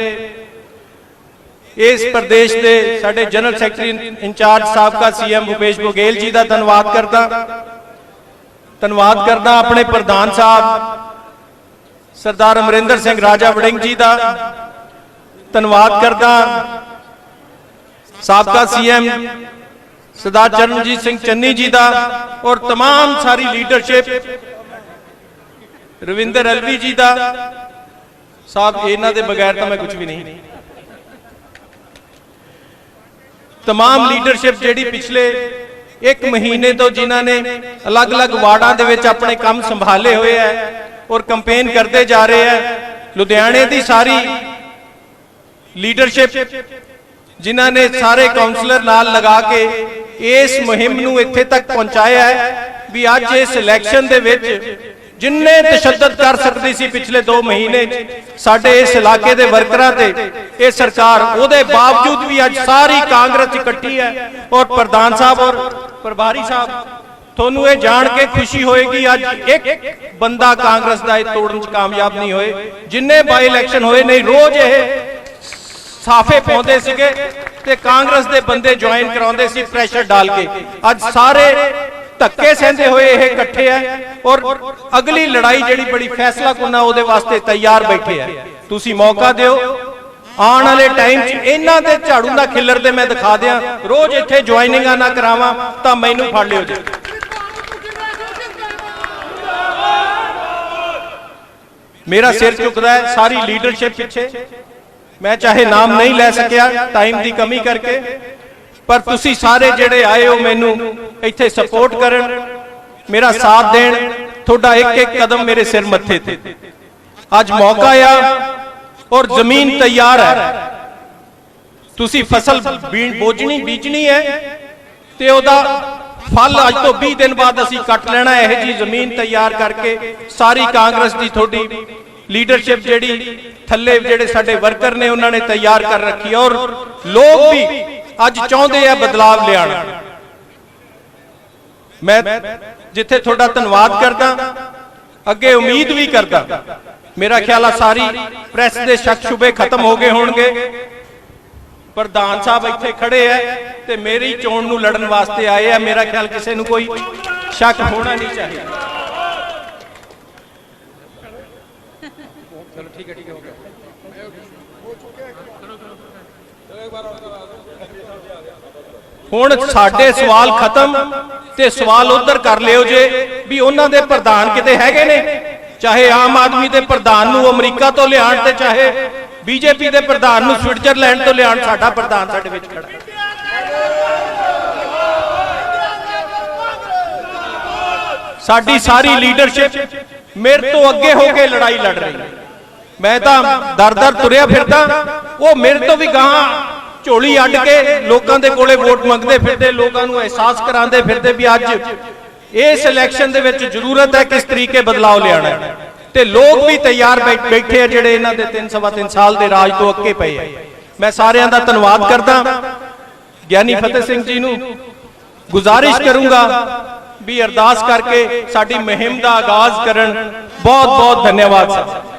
ਇਸ ਪ੍ਰਦੇਸ਼ ਦੇ ਸਾਡੇ ਜਨਰਲ ਸੈਕਟਰੀ ਇੰਚਾਰਜ ਸਾਬਕਾ ਸੀਐਮ ਭੁਪੇਸ਼ ਬਘੇਲ ਜੀ ਦਾ ਧੰਨਵਾਦ ਕਰਦਾ। ਧੰਨਵਾਦ ਕਰਦਾ ਆਪਣੇ ਪ੍ਰਧਾਨ ਸਾਹਿਬ, ਸਰਦਾਰ ਅਮਰਿੰਦਰ ਸਿੰਘ ਰਾਜਾ ਵੜਿੰਗ ਜੀ ਦਾ। ਧੰਨਵਾਦ ਕਰਦਾ ਸਾਬਕਾ ਸੀਐਮ ਸਰਦਾਰ ਚਰਨਜੀਤ ਸਿੰਘ ਚੰਨੀ ਜੀ ਦਾ ਔਰ तमाम ਸਾਰੀ ਲੀਡਰਸ਼ਿਪ ਰਵਿੰਦਰ ਅਲਵੀ ਜੀ ਦਾ ਸਾਹਿਬ ਇਹਨਾਂ ਦੇ ਬਗੈਰ ਤਾਂ ਮੈਂ ਕੁਝ ਵੀ ਨਹੀਂ तमाम ਲੀਡਰਸ਼ਿਪ ਜਿਹੜੀ ਪਿਛਲੇ ਇੱਕ ਮਹੀਨੇ ਤੋਂ ਜਿਨ੍ਹਾਂ ਨੇ ਅਲੱਗ-ਅਲੱਗ ਵਾਰਡਾਂ ਦੇ ਵਿੱਚ ਆਪਣੇ ਕੰਮ ਸੰਭਾਲੇ ਹੋਏ ਹੈ ਔਰ ਕੈਂਪੇਨ ਕਰਦੇ ਜਾ ਰਹੇ ਹੈ ਲੁਧਿਆਣੇ ਦੀ ਸਾਰੀ ਲੀਡਰਸ਼ਿਪ ਜਿਨ੍ਹਾਂ ਨੇ ਸਾਰੇ ਕਾਉਂਸਲਰ ਨਾਲ ਲਗਾ ਕੇ ਇਸ ਮੁਹਿੰਮ ਨੂੰ ਇੱਥੇ ਤੱਕ ਪਹੁੰਚਾਇਆ ਹੈ ਵੀ ਅੱਜ ਇਸ ਇਲੈਕਸ਼ਨ ਦੇ ਵਿੱਚ ਜਿੰਨੇ ਤਸ਼ੱਦਦ ਕਰ ਸਕਦੀ ਸੀ ਪਿਛਲੇ 2 ਮਹੀਨੇ ਸਾਡੇ ਇਸ ਇਲਾਕੇ ਦੇ ਵਰਕਰਾਂ ਤੇ, ਇਹ ਸਰਕਾਰ ਉਹਦੇ ਬਾਵਜੂਦ ਵੀ ਅੱਜ ਸਾਰੀ ਕਾਂਗਰਸ ਇਕੱਠੀ ਹੈ ਔਰ ਪ੍ਰਧਾਨ ਸਾਹਿਬ ਔਰ ਪ੍ਰਭਾਰੀ ਸਾਹਿਬ, ਤੁਹਾਨੂੰ ਇਹ ਜਾਣ ਕੇ ਖੁਸ਼ੀ ਹੋਏਗੀ, ਅੱਜ ਇੱਕ ਬੰਦਾ ਕਾਂਗਰਸ ਦਾ ਇਹ ਤੋੜਨ 'ਚ ਕਾਮਯਾਬ ਨਹੀਂ ਹੋਏ, ਜਿੰਨੇ ਬਾਈ ਇਲੈਕਸ਼ਨ ਹੋਏ ਨਹੀਂ ਰੋਜ਼ ਇਹ ਸਾਫੇ ਪਾਉਂਦੇ ਸੀਗੇ ਤੇ ਕਾਂਗਰਸ ਦੇ ਬੰਦੇ ਜੁਆਇਨ ਕਰਾਉਂਦੇ ਸੀ ਪ੍ਰੈਸ਼ਰ ਡਾਲ ਕੇ। ਅੱਜ ਸਾਰੇ ਧੱਕੇ ਸਹਿੰਦੇ ਹੋਏ ਇਹ ਇਕੱਠੇ ਆ ਔਰ ਅਗਲੀ ਲੜਾਈ ਜਿਹੜੀ ਬੜੀ ਫੈਸਲਾ ਕੁੰਨਾ ਉਹਦੇ ਵਾਸਤੇ ਤਿਆਰ ਬੈਠੇ ਆ। ਤੁਸੀਂ ਮੌਕਾ ਦਿਓ। ਆਉਣ ਵਾਲੇ ਟਾਈਮ 'ਚ ਇਹਨਾਂ ਦੇ ਝਾੜੂ ਦਾ ਖਿੱਲਰ ਤੇ ਮੈਂ ਦਿਖਾ ਦਿਆਂ। ਰੋਜ਼ ਇੱਥੇ ਜੁਆਇਨਿੰਗਾਂ ਨਾ ਕਰਾਵਾਂ ਤਾਂ ਮੈਨੂੰ ਫੜ ਲਿਓ ਜੀ। ਮੇਰਾ ਸਿਰ ਝੁਕਦਾ ਹੈ, ਸਾਰੀ ਲੀਡਰਸ਼ਿਪ ਪਿੱਛੇ। ਮੈਂ ਚਾਹੇ ਨਾਮ ਨਹੀਂ ਲੈ ਸਕਿਆ ਟਾਈਮ ਦੀ ਕਮੀ ਕਰਕੇ, ਪਰ ਤੁਸੀਂ ਸਾਰੇ ਜਿਹੜੇ ਆਏ ਹੋ ਮੈਨੂੰ ਇੱਥੇ ਸਪੋਰਟ ਕਰਨ, ਮੇਰਾ ਸਾਥ ਦੇਣ, ਤੁਹਾਡਾ ਇੱਕ ਇੱਕ ਕਦਮ ਮੇਰੇ ਸਿਰ ਮੱਥੇ ਤੇ। ਅੱਜ ਮੌਕਾ ਆ ਔਰ ਜ਼ਮੀਨ ਤਿਆਰ ਹੈ। ਤੁਸੀਂ ਫਸਲ ਬੀਣ ਬੋਜਣੀ ਬੀਜਣੀ ਹੈ ਤੇ ਉਹਦਾ ਫਲ ਅੱਜ ਤੋਂ 20 ਦਿਨ ਬਾਅਦ ਅਸੀਂ ਕੱਟ ਲੈਣਾ ਇਹ ਜੀ ਜ਼ਮੀਨ ਤਿਆਰ ਕਰਕੇ ਸਾਰੀ ਕਾਂਗਰਸ ਦੀ ਤੁਹਾਡੀ ਲੀਡਰਸ਼ਿਪ ਜਿਹੜੀ ਥੱਲੇ ਜਿਹੜੇ ਸਾਡੇ ਵਰਕਰ ਨੇ ਉਹਨਾਂ ਨੇ ਤਿਆਰ ਕਰ ਰੱਖੀ ਔਰ ਲੋਕ ਵੀ ਅੱਜ ਚਾਹੁੰਦੇ ਆ ਬਦਲਾਵ ਲਿਆਣਾ ਮੈਂ ਜਿੱਥੇ ਤੁਹਾਡਾ ਧੰਨਵਾਦ ਕਰਦਾ, ਅੱਗੇ ਉਮੀਦ ਵੀ ਕਰਦਾ, ਮੇਰਾ ਖਿਆਲ ਆ ਸਾਰੀ ਪ੍ਰੈਸ ਦੇ ਸ਼ੱਕ ਸ਼ੁਬੇ ਖਤਮ ਹੋ ਗਏ ਹੋਣਗੇ। ਪ੍ਰਧਾਨ ਸਾਹਿਬ ਇੱਥੇ ਖੜੇ ਐ ਤੇ ਮੇਰੀ ਚੋਣ ਨੂੰ ਲੜਨ ਵਾਸਤੇ ਆਏ ਆ, ਮੇਰਾ ਖਿਆਲ ਕਿਸੇ ਨੂੰ ਕੋਈ ਸ਼ੱਕ ਹੋਣਾ ਨਹੀਂ ਚਾਹੀਦਾ। ਚਲੋ ਠੀਕ ਹੈ ਠੀਕ ਹੈ ਹੋ ਗਿਆ। ਹੁਣ ਸਾਡੇ ਸਵਾਲ ਖਤਮ ਤੇ ਸਵਾਲ ਉਧਰ ਕਰ ਲਿਓ ਜੇ ਵੀ ਉਹਨਾਂ ਦੇ ਪ੍ਰਧਾਨ ਕਿਤੇ ਹੈਗੇ ਨੇ। ਚਾਹੇ ਆਮ ਆਦਮੀ ਦੇ ਪ੍ਰਧਾਨ ਨੂੰ ਅਮਰੀਕਾ ਤੋਂ ਲਿਆਣ ਤੇ ਚਾਹੇ ਬੀਜੇਪੀ ਦੇ ਪ੍ਰਧਾਨ ਨੂੰ ਸਵਿਟਜ਼ਰਲੈਂਡ ਤੋਂ ਲਿਆਣ ਸਾਡਾ ਪ੍ਰਧਾਨ ਸਾਡੇ ਵਿੱਚ ਖੜਾ। ਹੈ। ਸਾਡੀ ਸਾਰੀ ਲੀਡਰਸ਼ਿਪ ਮੇਰੇ ਤੋਂ ਅੱਗੇ ਹੋ ਕੇ ਲੜਾਈ ਲੜ ਰਹੀ ਹੈ। ਮੈਂ ਤਾਂ ਦਰ ਦਰ ਤੁਰਿਆ ਫਿਰਦਾ। ਉਹ ਮੇਰੇ ਤੋਂ ਵੀ ਗਾਂ ਝੋਲੀ ਅੱਡ ਕੇ ਲੋਕਾਂ ਦੇ ਕੋਲੇ ਵੋਟ ਮੰਗਦੇ ਫਿਰਦੇ, ਲੋਕਾਂ ਨੂੰ ਅਹਿਸਾਸ ਕਰਾਉਂਦੇ ਫਿਰਦੇ ਵੀ ਅੱਜ ਇਸ ਇਲੈਕਸ਼ਨ ਦੇ ਵਿੱਚ ਜ਼ਰੂਰਤ ਹੈ ਕਿਸ ਤਰੀਕੇ ਬਦਲਾਅ ਲਿਆਣਾ ਹੈ। ਤੇ ਲੋਕ ਵੀ ਤਿਆਰ ਬੈ- ਬੈਠੇ ਆ ਜਿਹੜੇ ਇਹਨਾਂ ਦੇ 3 ਸਵਾ 3 ਸਾਲ ਦੇ ਰਾਜ ਤੋਂ ਅੱਕੇ ਪਏ ਆ। ਮੈਂ ਸਾਰਿਆਂ ਦਾ ਧੰਨਵਾਦ ਕਰਦਾ। ਗਿਆਨੀ ਫਤਿਹ ਸਿੰਘ ਜੀ ਨੂੰ ਗੁਜ਼ਾਰਿਸ਼ ਕਰੂੰਗਾ ਵੀ ਅਰਦਾਸ ਕਰਕੇ ਸਾਡੀ ਮੁਹਿੰਮ ਦਾ ਆਗਾਜ਼ ਕਰਨ। ਬਹੁਤ ਬਹੁਤ ਧੰਨਵਾਦ, ਸਰ।